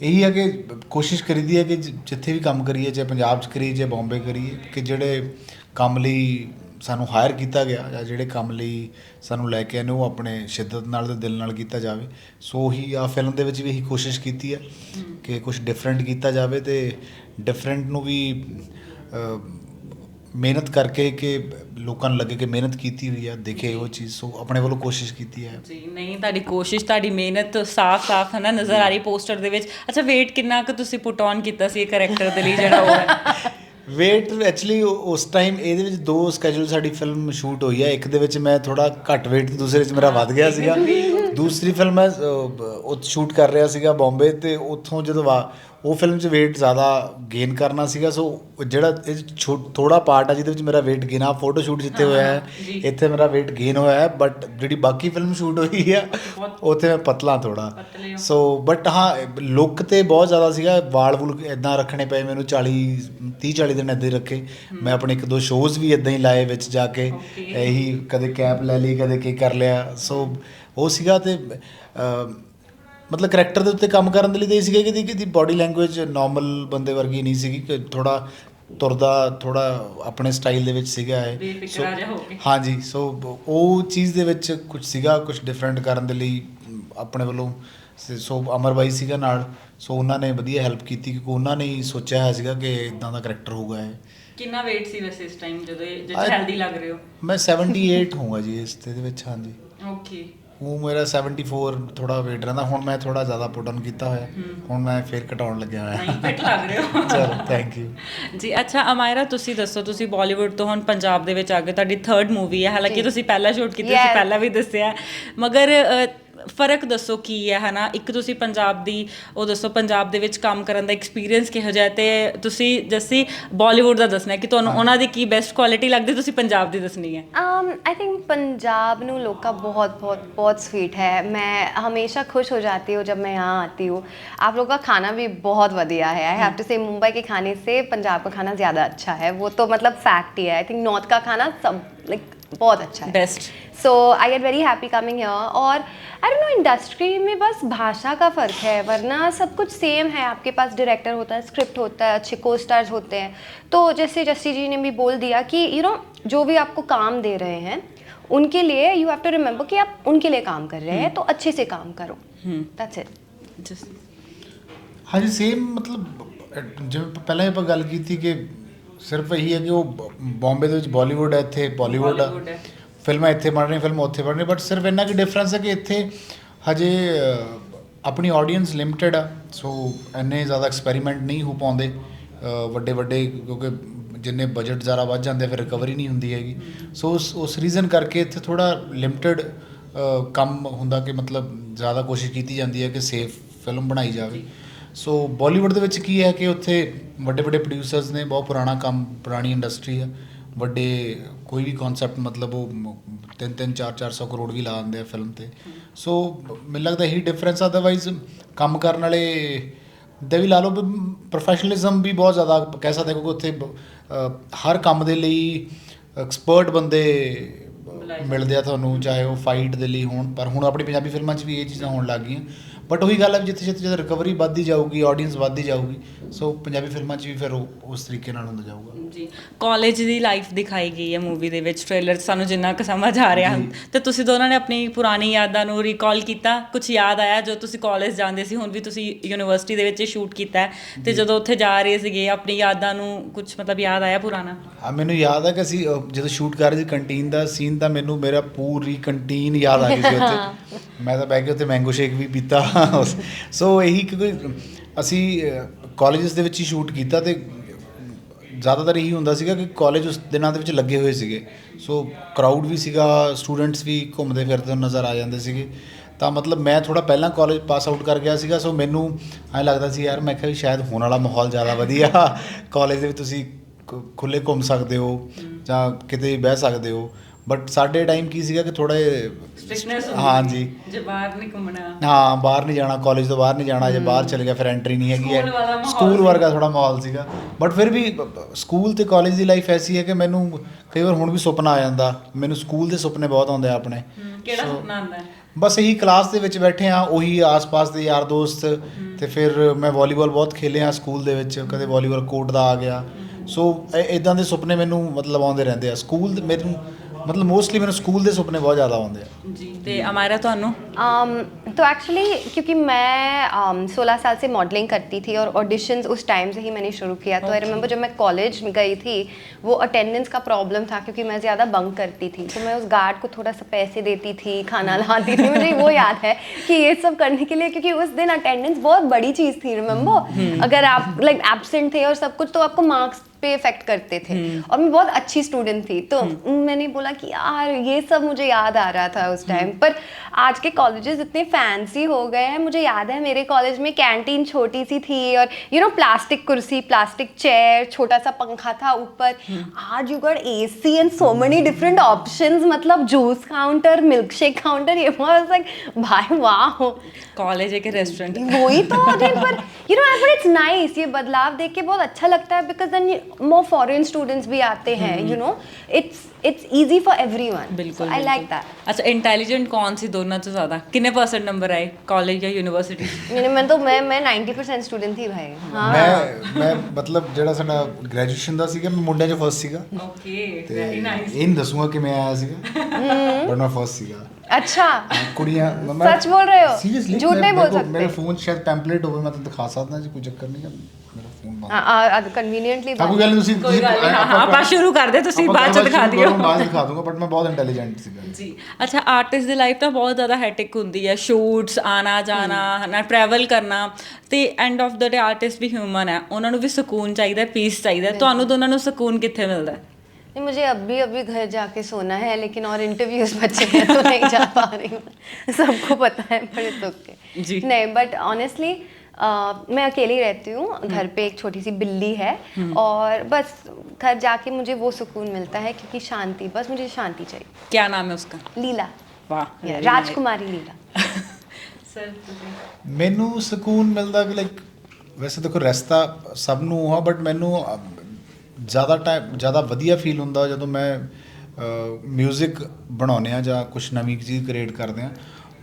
ਇਹੀ ਹੈ ਕਿ ਕੋਸ਼ਿਸ਼ ਕਰੀਦੀ ਹੈ ਕਿ ਜ- ਜਿੱਥੇ ਵੀ ਕੰਮ ਕਰੀਏ ਚਾਹੇ ਪੰਜਾਬ 'ਚ ਕਰੀਏ ਚਾਹੇ ਬੰਬੇ ਕਰੀਏ ਕਿ ਜਿਹੜੇ ਕੰਮ ਲਈ ਸਾਨੂੰ ਹਾਇਰ ਕੀਤਾ ਗਿਆ ਜਾਂ ਜਿਹੜੇ ਕੰਮ ਲਈ ਸਾਨੂੰ ਲੈ ਕੇ ਆਏ ਨੇ ਉਹ ਆਪਣੇ ਸ਼ਿੱਦਤ ਨਾਲ ਤੇ ਦਿਲ ਨਾਲ ਕੀਤਾ ਜਾਵੇ। ਸੋ ਹੀ ਆ ਫਿਲਮ ਦੇ ਵਿੱਚ ਵੀ ਇਹੀ ਕੋਸ਼ਿਸ਼ ਕੀਤੀ ਹੈ। ਕਿ ਕੁਝ ਡਿਫਰੈਂਟ ਕੀਤਾ ਜਾਵੇ ਤੇ ਡਿਫਰੈਂਟ ਨੂੰ ਵੀ ਮਿਹਨਤ ਕਰਕੇ ਕਿ ਲੋਕਾਂ ਨੂੰ ਲੱਗੇ ਕਿ ਮਿਹਨਤ ਕੀਤੀ ਹੋਈ ਆ ਦੇਖੇ ਉਹ ਚੀਜ਼ ਸੋ ਆਪਣੇ ਵੱਲੋਂ ਕੋਸ਼ਿਸ਼ ਕੀਤੀ ਹੈ। ਜੀ ਨਹੀਂ ਤੁਹਾਡੀ ਕੋਸ਼ਿਸ਼ ਤੁਹਾਡੀ ਮਿਹਨਤ ਸਾਫ਼-ਸਾਫ਼ ਹੈ ਨਾ ਨਜ਼ਰ ਆ ਰਹੀ ਪੋਸਟਰ ਦੇ ਵਿੱਚ। ਅੱਛਾ weight ਕਿੰਨਾ ਕੁ ਤੁਸੀਂ ਪੁੱਟ ਔਨ ਕੀਤਾ ਸੀ ਇਹ ਕੈਰੈਕਟਰ ਦੇ ਲਈ ਜਿਹੜਾ ਉਹ ਹੈ? *laughs* ਵੇਟ ਐਕਚੁਅਲੀ ਉਸ ਟਾਈਮ ਇਹਦੇ ਵਿੱਚ ਦੋ ਸਕੇਜੂਲ ਸਾਡੀ ਫਿਲਮ ਸ਼ੂਟ ਹੋਈ ਹੈ ਇੱਕ ਦੇ ਵਿੱਚ ਮੈਂ ਥੋੜਾ ਘੱਟ weight ਤੇ ਦੂਸਰੇ 'ਚ ਮੇਰਾ ਵੱਧ ਗਿਆ ਸੀਗਾ। *laughs* ਦੂਸਰੀ ਫਿਲਮ ਮੈਂ ਉਹ ਸ਼ੂਟ ਕਰ ਰਿਹਾ ਸੀਗਾ ਬੰਬੇ ਤੇ ਉੱਥੋਂ ਜਦੋਂ ਉਹ ਫਿਲਮ 'ਚ weight ਜ਼ਿਆਦਾ ਗੇਨ ਕਰਨਾ ਸੀਗਾ ਸੋ ਜਿਹੜਾ ਇਹ ਥੋੜਾ ਪਾਰਟ ਆ ਜਿਹਦੇ ਵਿੱਚ ਮੇਰਾ weight ਗੇਨ ਆ ਫੋਟੋ ਸ਼ੂਟ ਜਿੱਥੇ ਹੋਇਆ ਹੈ ਇੱਥੇ ਮੇਰਾ weight ਗੇਨ ਹੋਇਆ ਹੈ ਬਟ ਜਿਹੜੀ ਬਾਕੀ ਫਿਲਮ ਸ਼ੂਟ ਹੋਈ ਆ ਉੱਥੇ ਮੈਂ ਪਤਲਾ ਥੋੜਾ ਸੋ ਬਟ ਹਾਂ ਲੁੱਕ ਤੇ ਬਹੁਤ ਜ਼ਿਆਦਾ ਸੀਗਾ ਵਾਲ ਵੁਲ ਇਦਾਂ ਰੱਖਣੇ ਪਏ ਮੈਨੂੰ 40 30 40 ਦਿਨ ਇਦਾਂ ਹੀ ਰੱਖੇ। ਮੈਂ ਆਪਣੇ ਇੱਕ ਦੋ ਸ਼ੋਜ਼ ਵੀ ਇਦਾਂ ਹੀ ਲਾਏ ਵਿੱਚ ਜਾ ਕੇ ਇਹੀ ਕਦੇ ਕੈਪ ਲੈ ਲਈ ਕਦੇ ਕੀ ਕਰ ਲਿਆ। ਸੋ ਉਹ ਸੀਗਾ ਤੇ ਮਤਲਬ ਕਰੈਕਟਰ ਦੇ ਉੱਤੇ ਕੰਮ ਕਰਨ ਦੇ ਲਈ ਤੇ ਇਹ ਸੀਗਾ ਕਿ ਇਹਦੀ- ਇਹਦੀ ਬਾਡੀ ਲੈਂਗੁਏਜ ਨਾਰਮਲ ਬੰਦੇ ਵਰਗੀ ਨਹੀਂ ਸੀਗੀ ਕਿ ਥੋੜਾ ਤੁਰਦਾ ਥੋੜਾ ਆਪਣੇ ਸਟਾਈਲ ਦੇ ਵਿੱਚ ਸੀਗਾ ਇਹ। ਕੇ। ਹਾਂਜੀ ਸੋ ਉਹ ਚੀਜ਼ ਦੇ ਵਿੱਚ ਕੁਝ ਸੀਗਾ ਕੁਝ ਡਿਫਰੈਂਟ ਕਰਨ ਦੇ ਲਈ ਆਪਣੇ ਵੱਲੋਂ। ਸ- ਸੋ ਅਮਰ ਬਾਈ ਸੀਗਾ ਨਾਲ ਸੋ ਉਹਨਾਂ ਨੇ ਵਧੀਆ ਹੈਲਪ ਕੀਤੀ ਕਿਉਂਕਿ ਉਹਨਾਂ ਨੇ ਹੀ ਸੋਚਿਆ ਹੋਇਆ ਸੀਗਾ ਕਿ ਇਦਾਂ ਦਾ ਕਰੈਕਟਰ ਹੋਊਗਾ ਇਹ। ਕਿੰਨਾ weight ਸੀ ਵੈਸੇ ਇਸ ਟਾਈਮ ਜਦੋਂ I- ਹੈਲਦੀ ਲੱਗ ਰਹੇ ਹੋ? ਮੈਂ 78 ਹੋਊਗਾ ਜੀ ਇਸ ਤੇ ਦੇ ਵਿੱਚ ਹਾਂਜੀ। ਓਕੇ ਉਹ ਮੇਰਾ 74 ਥੋੜਾ weight ਰਹਿੰਦਾ ਹੁਣ ਮੈਂ ਥੋੜਾ ਜ਼ਿਆਦਾ ਪੁੱਟ ਔਨ ਕੀਤਾ ਹੋਇਆ ਹੁਣ ਮੈਂ ਫੇਰ ਘਟਾਉਣ ਲੱਗਿਆ ਹੋਇਆ ਨਹੀਂ ਫਿੱਟ ਲੱਗ ਰਹੇ ਹੋ *laughs* ਚਲੋ ਥੈਂਕ ਯੂ ਜੀ ਅੱਛਾ ਅਮਾਇਰਾ ਤੁਸੀਂ ਦੱਸੋ ਤੁਸੀਂ ਬਾਲੀਵੁੱਡ ਤੋਂ ਹੁਣ ਪੰਜਾਬ ਦੇ ਵਿੱਚ ਆ ਗਏ ਤੁਹਾਡੀ ਥਰਡ ਮੂਵੀ ਹੈ ਹਾਲਾਂਕਿ। ਤੁਸੀਂ ਪਹਿਲਾਂ ਸ਼ੂਟ ਕੀਤੀ ਸੀ. ਪਹਿਲਾਂ ਵੀ ਦੱਸਿਆ। ਮਗਰ ਫਰਕ ਦੱਸੋ ਕੀ ਹੈ ਹਨਾ ਇੱਕ ਤੁਸੀਂ ਪੰਜਾਬ ਦੀ ਉਹ ਦੱਸੋ ਪੰਜਾਬ ਦੇ ਵਿੱਚ ਕੰਮ ਕਰਨ ਦਾ ਐਕਸਪੀਰੀਅੰਸ ਕਿਹੋ ਜਿਹਾ ਹੈ ਤੇ ਤੁਸੀਂ ਜੱਸੀ ਬਾਲੀਵੁੱਡ ਦਾ ਦੱਸਣਾ ਹੈ ਕਿ ਤੁਹਾਨੂੰ ਉਹਨਾਂ ਦੀ ਕੀ ਬੈਸਟ ਕੁਆਲਿਟੀ ਲੱਗਦੀ ਤੁਸੀਂ ਪੰਜਾਬ ਦੀ ਦੱਸਣੀ ਹੈ um, आई थिंक पंजाब नु लोग का बहुत बहुत बहुत स्वीट है मैं हमेशा खुश हो जाती हूँ जब मैं यहाँ आती हूँ आप लोग का खाना भी बहुत बढ़िया है आई हैव टू से मुंबई के खाने से पंजाब का खाना ज़्यादा अच्छा है वो तो मतलब फैक्ट ही है आई थिंक नॉर्थ का खाना सब लाइक बहुत अच्छा है। Best so I get very happy coming here और आई डोंट नो इंडस्ट्री में बस भाषा का फ़र्क है वरना सब कुछ सेम है। आपके पास डायरेक्टर होता है स्क्रिप्ट होता है अच्छे को स्टार्स होते हैं। तो जैसे जस्सी जी ने भी बोल दिया कि यू you नो know, जो भी आपको काम दे रहे हैं उनके लिए यू हैव टू रिमेंबर कि आप उनके लिए काम कर रहे हैं हम्म। तो अच्छे से काम करो। दैट्स इट जस्ट हाँ जी सेम मतलब जब पहले गल की थी कि ਸਿਰਫ ਇਹੀ ਹੈ ਕਿ ਉਹ ਬੰਬੇ ਦੇ ਵਿੱਚ ਬਾਲੀਵੁੱਡ ਹੈ ਇੱਥੇ ਬਾਲੀਵੁੱਡ ਆ। Bollywood ਹੈ। ਫਿਲਮਾਂ ਇੱਥੇ ਬਣ ਰਹੀਆਂ ਫਿਲਮਾਂ ਉੱਥੇ ਬਣ ਰਹੀਆਂ ਬਟ ਸਿਰਫ ਇੰਨਾ ਕਿ ਡਿਫਰੈਂਸ ਹੈ ਕਿ ਇੱਥੇ ਹਜੇ ਅਹ, ਆਪਣੀ ਆਡੀਅנס ਲਿਮਟਿਡ ਆ ਸੋ ਇੰਨੇ ਜ਼ਿਆਦਾ ਐਕਸਪੈਰੀਮੈਂਟ ਨਹੀਂ ਹੋ ਪਾਉਂਦੇ। ਵੱਡੇ ਵੱਡੇ ਕਿਉਂਕਿ ਜਿੰਨੇ ਬਜਟ ਜ਼ਿਆਦਾ ਵੱਧ ਜਾਂਦੇ ਫਿਰ ਰਿਕਵਰੀ ਨਹੀਂ ਹੁੰਦੀ ਹੈਗੀ। ਸੋ ਉਸ ਉਸ ਰੀਜ਼ਨ ਕਰਕੇ ਇੱਥੇ ਥੋੜਾ ਲਿਮਟਿਡ ਕੰਮ ਹੁੰਦਾ ਕਿ ਮਤਲਬ ਜ਼ਿਆਦਾ ਕੋਸ਼ਿਸ਼ ਕੀਤੀ ਜਾਂਦੀ ਹੈ ਕਿ ਸੇਫ ਫਿਲਮ ਬਣਾਈ ਜਾਵੇ। ਸੋ ਬਾਲੀਵੁੱਡ ਦੇ ਵਿੱਚ ਕੀ ਹੈ ਕਿ ਉੱਥੇ ਵੱਡੇ ਵੱਡੇ ਪ੍ਰੋਡਿਊਸਰਸ ਨੇ ਬਹੁਤ ਪੁਰਾਣਾ ਕੰਮ ਪੁਰਾਣੀ ਇੰਡਸਟਰੀ ਹੈ ਵੱਡੇ ਕੋਈ ਵੀ ਕਨਸੈਪਟ ਮਤਲਬ ਉਹ 3 3 4 400 ਕਰੋੜ ਵੀ ਲਾ ਦਿੰਦੇ ਆ ਫਿਲਮ ਤੇ। ਸੋ ਮੈਨੂੰ ਲੱਗਦਾ ਇਹੀ ਡਿਫਰੈਂਸ ਅਦਰਵਾਈਜ਼ ਕੰਮ ਕਰਨ ਵਾਲੇ ਦੇ ਵੀ ਲਾ ਲਓ ਪ੍ਰੋਫੈਸ਼ਨਲਿਜ਼ਮ ਵੀ ਬਹੁਤ ਜ਼ਿਆਦਾ ਕਹਿ ਸਕਦੇ ਕਿਉਂਕਿ ਉੱਥੇ ਹਰ ਕੰਮ ਦੇ ਲਈ ਐਕਸਪਰਟ ਬੰਦੇ ਮਿਲਦੇ ਆ। ਤੁਹਾਨੂੰ ਚਾਹੇ ਉਹ ਫਾਈਟ ਦੇ ਲਈ ਹੋਣ ਪਰ ਹੁਣ ਆਪਣੀ ਪੰਜਾਬੀ ਫਿਲਮਾਂ 'ਚ ਵੀ ਇਹ ਚੀਜ਼ਾਂ ਹੋਣ ਲੱਗ ਗਈਆਂ। ਬਟ ਉਹੀ ਗੱਲ ਹੈ ਜਿੱਥੇ ਜਿੱਥੇ ਜਿੱਥੇ ਰਿਕਵਰੀ ਵੱਧਦੀ ਜਾਊਗੀ ਆਡੀਅנס ਵੱਧਦੀ ਜਾਊਗੀ ਸੋ ਪੰਜਾਬੀ ਫਿਲਮਾਂ 'ਚ ਵੀ ਫਿਰ ਉਹ ਉਸ ਤਰੀਕੇ ਨਾਲ ਹੁੰਦਾ ਜਾਊਗਾ। ਜੀ। ਕਾਲਜ ਦੀ ਲਾਈਫ ਦਿਖਾਈ ਗਈ ਹੈ ਮੂਵੀ ਦੇ ਵਿੱਚ ਟ੍ਰੇਲਰ ਸਾਨੂੰ ਜਿੰਨਾ ਕੁ ਸਮਝ ਆ ਰਿਹਾ। ਤੇ ਤੁਸੀਂ ਦੋਨਾਂ ਨੇ ਆਪਣੀ ਪੁਰਾਣੀ ਯਾਦਾਂ ਨੂੰ ਰੀਕਾਲ ਕੀਤਾ? ਕੁਝ ਯਾਦ ਆਇਆ ਜੋ ਤੁਸੀਂ ਕਾਲਜ ਜਾਂਦੇ ਸੀ ਹੁਣ ਵੀ ਤੁਸੀਂ ਯੂਨੀਵਰਸਿਟੀ ਦੇ ਵਿੱਚ ਸ਼ੂਟ ਕੀਤਾ ਹੈ? ਤੇ ਜਦੋਂ ਉੱਥੇ ਜਾ ਰਹੇ ਸੀਗੇ ਆਪਣੀ ਯਾਦਾਂ ਨੂੰ ਕੁਝ ਮਤਲਬ ਯਾਦ ਆਇਆ ਪੁਰਾਣਾ? ਆ ਮੈਨੂੰ ਯਾਦ ਹੈ ਕਿ ਅਸੀਂ ਜਦੋਂ ਸ਼ੂਟ ਕਰ ਰਹੇ ਸੀ ਕੰਟੀਨ ਦਾ ਸੀਨ ਤਾਂ ਮੈਨੂੰ ਮੇਰਾ ਪੂਰੀ ਕੰਟੀਨ ਯਾਦ ਆ ਗਈ ਸੀ ਉੱਥੇ। ਮੈਂ ਤਾਂ ਬਹਿ ਕੇ ਉੱਥੇ ਮੈਂਗੋ ਸ਼ੇਕ ਵੀ ਪੀਤਾ। ਸੋ ਇਹੀ ਕਿਉਂਕਿ ਅਸੀਂ ਕਾਲਜਸ ਦੇ ਵਿੱਚ ਹੀ ਸ਼ੂਟ ਕੀਤਾ ਤੇ ਜ਼ਿਆਦਾਤਰ ਇਹੀ ਹੁੰਦਾ ਸੀਗਾ ਕਿ ਕਾਲਜ ਉਸ ਦਿਨਾਂ ਦੇ ਵਿੱਚ ਲੱਗੇ ਹੋਏ ਸੀਗੇ। ਸੋ ਕਰਾਊਡ ਵੀ ਸੀਗਾ ਸਟੂਡੈਂਟਸ ਵੀ ਘੁੰਮਦੇ ਫਿਰਦੇ ਨਜ਼ਰ ਆ ਜਾਂਦੇ ਸੀਗੇ। ਤਾਂ ਮਤਲਬ ਮੈਂ ਥੋੜਾ ਪਹਿਲਾਂ ਕਾਲਜ ਪਾਸ ਆਊਟ ਕਰ ਗਿਆ ਸੀਗਾ, ਸੋ ਮੈਨੂੰ ਐਂ ਲੱਗਦਾ ਸੀ, ਯਾਰ ਮੈਂ ਕਿਹਾ ਵੀ ਸ਼ਾਇਦ ਹੋਣ ਵਾਲਾ ਮਾਹੌਲ ਜ਼ਿਆਦਾ ਵਧੀਆ। ਕਾਲਜ ਦੇ ਵਿੱਚ ਤੁਸੀਂ ਖ- ਖੁੱਲੇ ਘੁੰਮ ਸਕਦੇ ਹੋ ਜਾਂ ਕਿਤੇ ਬਹਿ ਸਕਦੇ ਹੋ। ਬਟ ਸਾਡੇ ਟਾਈਮ ਕੀ ਸੀਗਾ ਕਿ ਥੋੜਾ ਸਟ੍ਰਿਕਨੈਸ ਹਾਂਜੀ। ਜੇ ਬਾਹਰ ਨਹੀਂ ਘੁੰਮਣਾ। ਹਾਂ ਬਾਹਰ ਨਹੀਂ ਜਾਣਾ ਕਾਲਜ ਤੋਂ ਬਾਹਰ ਨਹੀਂ ਜਾਣਾ ਜੇ ਬਾਹਰ ਚਲੇ ਗਿਆ ਫਿਰ ਐਂਟਰੀ ਨਹੀਂ ਹੈਗੀ ਮਾਹੌਲ ਸਕੂਲ। ਵਰਗਾ ਥੋੜਾ ਮਾਹੌਲ ਸੀਗਾ। ਬਟ ਫਿਰ ਵੀ ਸਕੂਲ ਤੇ ਕਾਲਜ ਦੀ ਲਾਈਫ ਐਸੀ ਹੈ ਕਿ ਮੈਨੂੰ ਕਈ ਵਾਰ ਹੁਣ ਵੀ ਸੁਪਨਾ ਆ ਜਾਂਦਾ। ਮੈਨੂੰ ਸਕੂਲ ਦੇ ਸੁਪਨੇ ਬਹੁਤ ਆਉਂਦੇ ਆ ਆਪਣੇ। ਕਿਹੜਾ ਸੁਪਨਾ ਆਉਂਦਾ? ਹੈ ਬਸ ਇਹੀ ਕਲਾਸ ਦੇ ਵਿੱਚ ਬੈਠੇ ਆ ਉਹੀ ਆਸ-ਪਾਸ ਦੇ ਯਾਰ ਦੋਸਤ ਤੇ ਫਿਰ ਮੈਂ ਵਾਲੀਬਾਲ ਬਹੁਤ ਖੇਲਿਆ ਸਕੂਲ ਦੇ ਵਿੱਚ ਕਦੇ ਵਾਲੀਬਾਲ ਕੋਰਟ ਦਾ ਆ ਗਿਆ। ਸੋ ਇਦਾਂ ਦੇ ਸੁਪਨੇ ਮੈਨੂੰ ਮਤਲਬ ਆਉਂਦੇ ਰਹਿੰਦੇ ਆ। ਸਕੂਲ ਮੈਨੂੰ ਮਤਲਬ ਮੋਸਟਲੀ ਮੈਨੂੰ ਸਕੂਲ ਦੇ ਸੁਪਨੇ ਬਹੁਤ ਜ਼ਿਆਦਾ ਆਉਂਦੇ ਆ ਜੀ ਤੇ ਅਮਾਇਰਾ ਤੁਹਾਨੂੰ um, तो एक्चुअली क्योंकि मैं um, 16 साल से मॉडलिंग करती थी और ऑडिशंस उस टाइम से ही मैंने शुरू किया तो आई रिमेंबर जब मैं कॉलेज में गई थी वो अटेंडेंस का प्रॉब्लम था क्योंकि मैं ज़्यादा बंक करती थी तो मैं उस गार्ड को थोड़ा सा पैसे देती थी खाना लाती थी मुझे वो याद है कि ये सब करने के लिए क्योंकि उस दिन अटेंडेंस बहुत बड़ी चीज़ थी रिमेंबर अगर आप लाइक एबसेंट थे और सब कुछ तो आपको मार्क्स पे इफ़ेक्ट करते थे। हम्म। और मैं बहुत अच्छी स्टूडेंट थी तो हम्म। मैंने बोला कि यार ये सब मुझे याद आ रहा था उस हम्म। टाइम पर आज के कॉलेजेस इतने फैंसी हो गए हैं मुझे याद है मेरे कॉलेज में कैंटीन छोटी सी थी और यू नो प्लास्टिक कुर्सी प्लास्टिक चेयर छोटा सा पंखा था ऊपर। आज you got A C and so many different option मतलब juice counter milk shake counter ये बहुत भाई वाह कॉलेज एक रेस्टोरेंट वही तो पर you know I it's nice ये बदलाव देख के बहुत अच्छा लगता है because then more foreign students भी आते हैं you know it's it's easy for everyone बिल्कुल आई लाइक दैट अच्छा इंटेलिजेंट कौन सी दोनों से ज़्यादा कितने परसेंट नंबर आए कॉलेज या यूनिवर्सिटी मैंने मैं तो मैं मैं 90% ਸਟੂਡੈਂਟ ਹੀ ਭਾਈ ਹਾਂ ਮੈਂ ਮੈਂ ਮਤਲਬ ਜਿਹੜਾ ਸਾਡਾ ਗ੍ਰੈਜੂਏਸ਼ਨ ਦਾ ਸੀਗਾ ਮੈਂ ਮੁੰਡਿਆਂ 'ਚ ਫਸਟ ਸੀਗਾ ਓਕੇ ਵੈਰੀ ਨਾਈਸ ਇਹ ਦੱਸੂਗਾ ਕਿ ਮੈਂ ਆਇਆ ਸੀਗਾ ਬਟ ਮੈਂ ਫਸਟ ਸੀਗਾ अच्छा ਕੁੜੀਆਂ सच बोल रहे हो? ਸੀਰੀਅਸਲੀ झूठ नहीं बोल सकते। ਮੇਰੇ ਫੋਨ 'ਚ ਸ਼ਾਇਦ ਪੈਂਪਲੇਟ ਹੋਵੇ ਮੈਂ ਤੁਹਾਨੂੰ ਦਿਖਾ ਸਕਦਾ ਜੀ ਕੋਈ ਚੱਕਰ ਨਹੀਂ ਹੈ ਮੇਰਾ ਫੋਨ ਬੰਦ कन्वीनियंटली ਤਾਂ ਕੋਈ ਗੱਲ ਨਹੀਂ ਤੁਸੀਂ ਕੋਈ ਗੱਲ ਨਹੀਂ ਹਾਂ, ਹਾਂ, ਆਪਾਂ ਸ਼ੁਰੂ ਕਰਦੇ ਤੁਸੀਂ ਆਪਾਂ ਬਾਅਦ ਚ ਗੱਲਬਾਤ ਦਿਖਾ ਸ਼ੁਰੂ ਦਿਓ ਕਰੋ, ਬਾਅਦ 'ਚ ਦਿਖਾ ਦੂੰਗਾ ਬਟ ਮੈਂ ਬਹੁਤ ਇੰਟੈਲੀਜੈਂਟ ਸੀਗਾ ਜੀ ਅੱਛਾ ਆਰਟਿਸਟ ਦੀ ਲਾਈਫ ਤਾਂ ਬਹੁਤ ਜ਼ਿਆਦਾ ਹੈਟਿਕ ਹੁੰਦੀ ਹੈ ਸ਼ੂਟਸ ਆਣਾ ਜਾਣਾ ਹਨਾ ਟਰੈਵਲ ਕਰਨਾ ਤੇ end of the day artist we human ਹੈ ਉਹਨਾਂ ਨੂੰ ਵੀ ਸਕੂਨ ਚਾਹੀਦਾ ਪੀਸ ਚਾਹੀਦਾ ਹੈ। ਤੁਹਾਨੂੰ ਦੋਨਾਂ ਨੂੰ ਸਕੂਨ ਕਿੱਥੇ ਮਿਲਦਾ ਹੈ नहीं मुझे अभी अभी घर जाके सोना है लेकिन और इंटरव्यूज बचे हैं तो नहीं जा पा रही हूँ सबको पता है बड़े दुख के जी नहीं बट ऑनेस्टली मैं अकेली रहती हूँ घर पे एक छोटी सी बिल्ली है और बस घर जाके मुझे वो सुकून मिलता है क्योंकि शांति बस मुझे शांति चाहिए क्या नाम है उसका लीला ਵਾਹ ਰਾਜਕੁਮਾਰੀ ਲੀਲਾ ਸਰ ਮੈਨੂੰ ਸਕੂਨ ਮਿਲਦਾ ਕਿ ਲਾਈਕ ਵੈਸੇ ਦੇਖੋ ਰਸਤਾ ਸਭ ਨੂੰ ਹੋਆ ਬਟ ਮੈਨੂੰ ਜ਼ਿਆਦਾ ਟਾਈਮ, ਜ਼ਿਆਦਾ ਵਧੀਆ ਫੀਲ ਹੁੰਦਾ ਜਦੋਂ ਮੈਂ ਮਿਊਜ਼ਿਕ ਬਣਾਉਂਦੇ ਆ ਜਾਂ ਕੁਝ ਨਵੀਂ ਚੀਜ਼ ਕ੍ਰੀਏਟ ਕਰਦੇ ਆ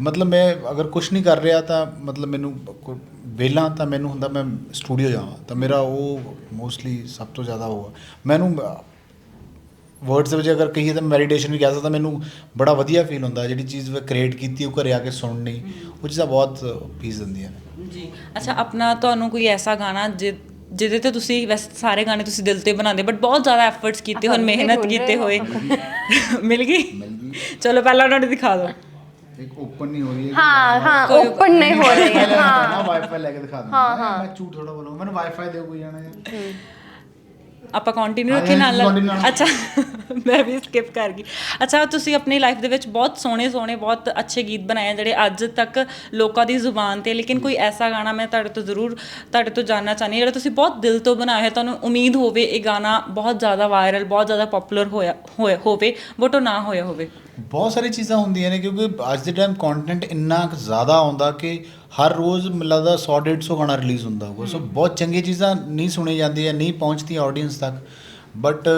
ਮਤਲਬ ਮੈਂ ਅਗਰ ਕੁਝ ਨਹੀਂ ਕਰ ਰਿਹਾ ਤਾਂ ਮਤਲਬ ਮੈਨੂੰ ਕੋ- ਵਿਹਲਾ ਤਾਂ ਮੈਨੂੰ ਹੁੰਦਾ ਮੈਂ ਸਟੂਡੀਓ ਜਾਵਾਂ। ਤਾਂ ਮੇਰਾ ਉਹ ਮੋਸਟਲੀ ਸਭ ਤੋਂ ਜ਼ਿਆਦਾ ਉਹ ਆ। ਮੈਨੂੰ ਵਰਡਸ ਦੇ ਵਿੱਚ ਅਗਰ ਕਹੀਏ ਤਾਂ ਮੈਡੀਟੇਸ਼ਨ ਵੀ ਕਹਿ ਸਕਦਾ, ਮੈਨੂੰ ਬੜਾ ਵਧੀਆ ਫੀਲ ਹੁੰਦਾ। ਜਿਹੜੀ ਚੀਜ਼ ਮੈਂ ਕ੍ਰੀਏਟ ਕੀਤੀ, ਉਹ ਘਰੇ ਆ ਕੇ ਸੁਣਨੀ, ਉਹ ਚੀਜ਼ਾਂ ਬਹੁਤ ਪੀਸ ਦਿੰਦੀਆਂ ਨੇ। ਜੀ। ਅੱਛਾ, ਆਪਣਾ ਤੁਹਾਨੂੰ ਕੋਈ ਐਸਾ ਗਾਣਾ ਜਿ- ਜਿਹਦੇ ਤੇ ਤੁਸੀਂ ਵੈਸੇ ਸਾਰੇ ਗਾਣੇ ਤੁਸੀਂ ਦਿਲ ਤੇ ਬਣਾਉਂਦੇ ਬਟ ਬਹੁਤ ਜ਼ਿਆਦਾ ਐਫਰਟਸ ਕੀਤੇ ਹੋਣ ਮਿਹਨਤ ਕੀਤੇ ਹੋਏ। *laughs* ਮਿਲ ਗਈ। ਚਲੋ ਪਹਿਲਾਂ ਉਹਨਾਂ ਨੂੰ ਦਿਖਾ ਦਿਓ। ਇੱਕ ਓਪਨ ਨਹੀਂ ਹੋ ਰਹੀ ਹੈ। ਹਾਂ ਹਾਂ ਓਪਨ ਨਹੀਂ ਹੋ ਰਹੀ ਹੈ। ਹਾਂ ਵਾਈਫਾਈ ਲੈ ਕੇ ਦਿਖਾ ਦਿੰਦਾ। ਮੈਂ ਝੂਠ ਥੋੜਾ ਬੋਲੂ। ਮੈਨੂੰ ਵਾਈਫਾਈ ਦੇ ਕੋਈ ਜਾਣਾ ਆਪਾਂ ਕੰਟੀਨਿਊ ਰੱਖੇ ਨਾਲ। ਅੱਛਾ ਮੈਂ ਵੀ ਸਕਿਪ ਕਰ ਗਈ। ਅੱਛਾ ਤੁਸੀਂ ਆਪਣੀ ਲਾਈਫ ਦੇ ਵਿੱਚ ਬਹੁਤ ਸੋਹਣੇ ਸੋਹਣੇ ਬਹੁਤ ਅੱਛੇ ਗੀਤ ਬਣਾਏ ਜਿਹੜੇ ਅੱਜ ਤੱਕ ਲੋਕਾਂ ਦੀ ਜ਼ੁਬਾਨ ਤੇ ਲੇਕਿਨ ਕੋਈ ਐਸਾ ਗਾਣਾ ਮੈਂ ਤੁਹਾਡੇ ਤੋਂ ਜ਼ਰੂਰ ਤੁਹਾਡੇ ਤੋਂ ਜਾਨਣਾ ਚਾਹੁੰਦੀ ਹਾਂ ਜਿਹੜਾ ਤੁਸੀਂ ਬਹੁਤ ਦਿਲ ਤੋਂ ਬਣਾਇਆ ਹੈ ਤੁਹਾਨੂੰ ਉਮੀਦ ਹੋਵੇ ਇਹ ਗਾਣਾ ਬਹੁਤ ਜ਼ਿਆਦਾ ਵਾਇਰਲ ਬਹੁਤ ਜ਼ਿਆਦਾ ਪਪੂਲਰ ਹੋਇਆ ਹੋਇਆ ਹੋਵੇ ਬਟ ਉਹ ਨਾ ਹੋਇਆ ਹੋਵੇ। ਬਹੁਤ ਸਾਰੀ ਚੀਜ਼ਾਂ ਹੁੰਦੀਆਂ ਨੇ ਕਿਉਂਕਿ ਅੱਜ ਦੇ ਟਾਈਮ ਕੰਟੈਂਟ ਇੰਨਾ ਜ਼ਿਆਦਾ ਆਉਂਦਾ ਕਿ ਹਰ ਰੋਜ਼ ਮੈਨੂੰ ਲੱਗਦਾ 100 150 ਗਾਣਾ ਰਿਲੀਜ਼ ਹੁੰਦਾ ਹੋਊਗਾ। ਸੋ ਬਹੁਤ ਚੰਗੀ ਚੀਜ਼ਾਂ ਨਹੀਂ ਸੁਣੀ ਜਾਂਦੀਆਂ ਨਹੀਂ ਪਹੁੰਚਦੀਆਂ ਆਡੀਅנס ਤੱਕ। ਬਟ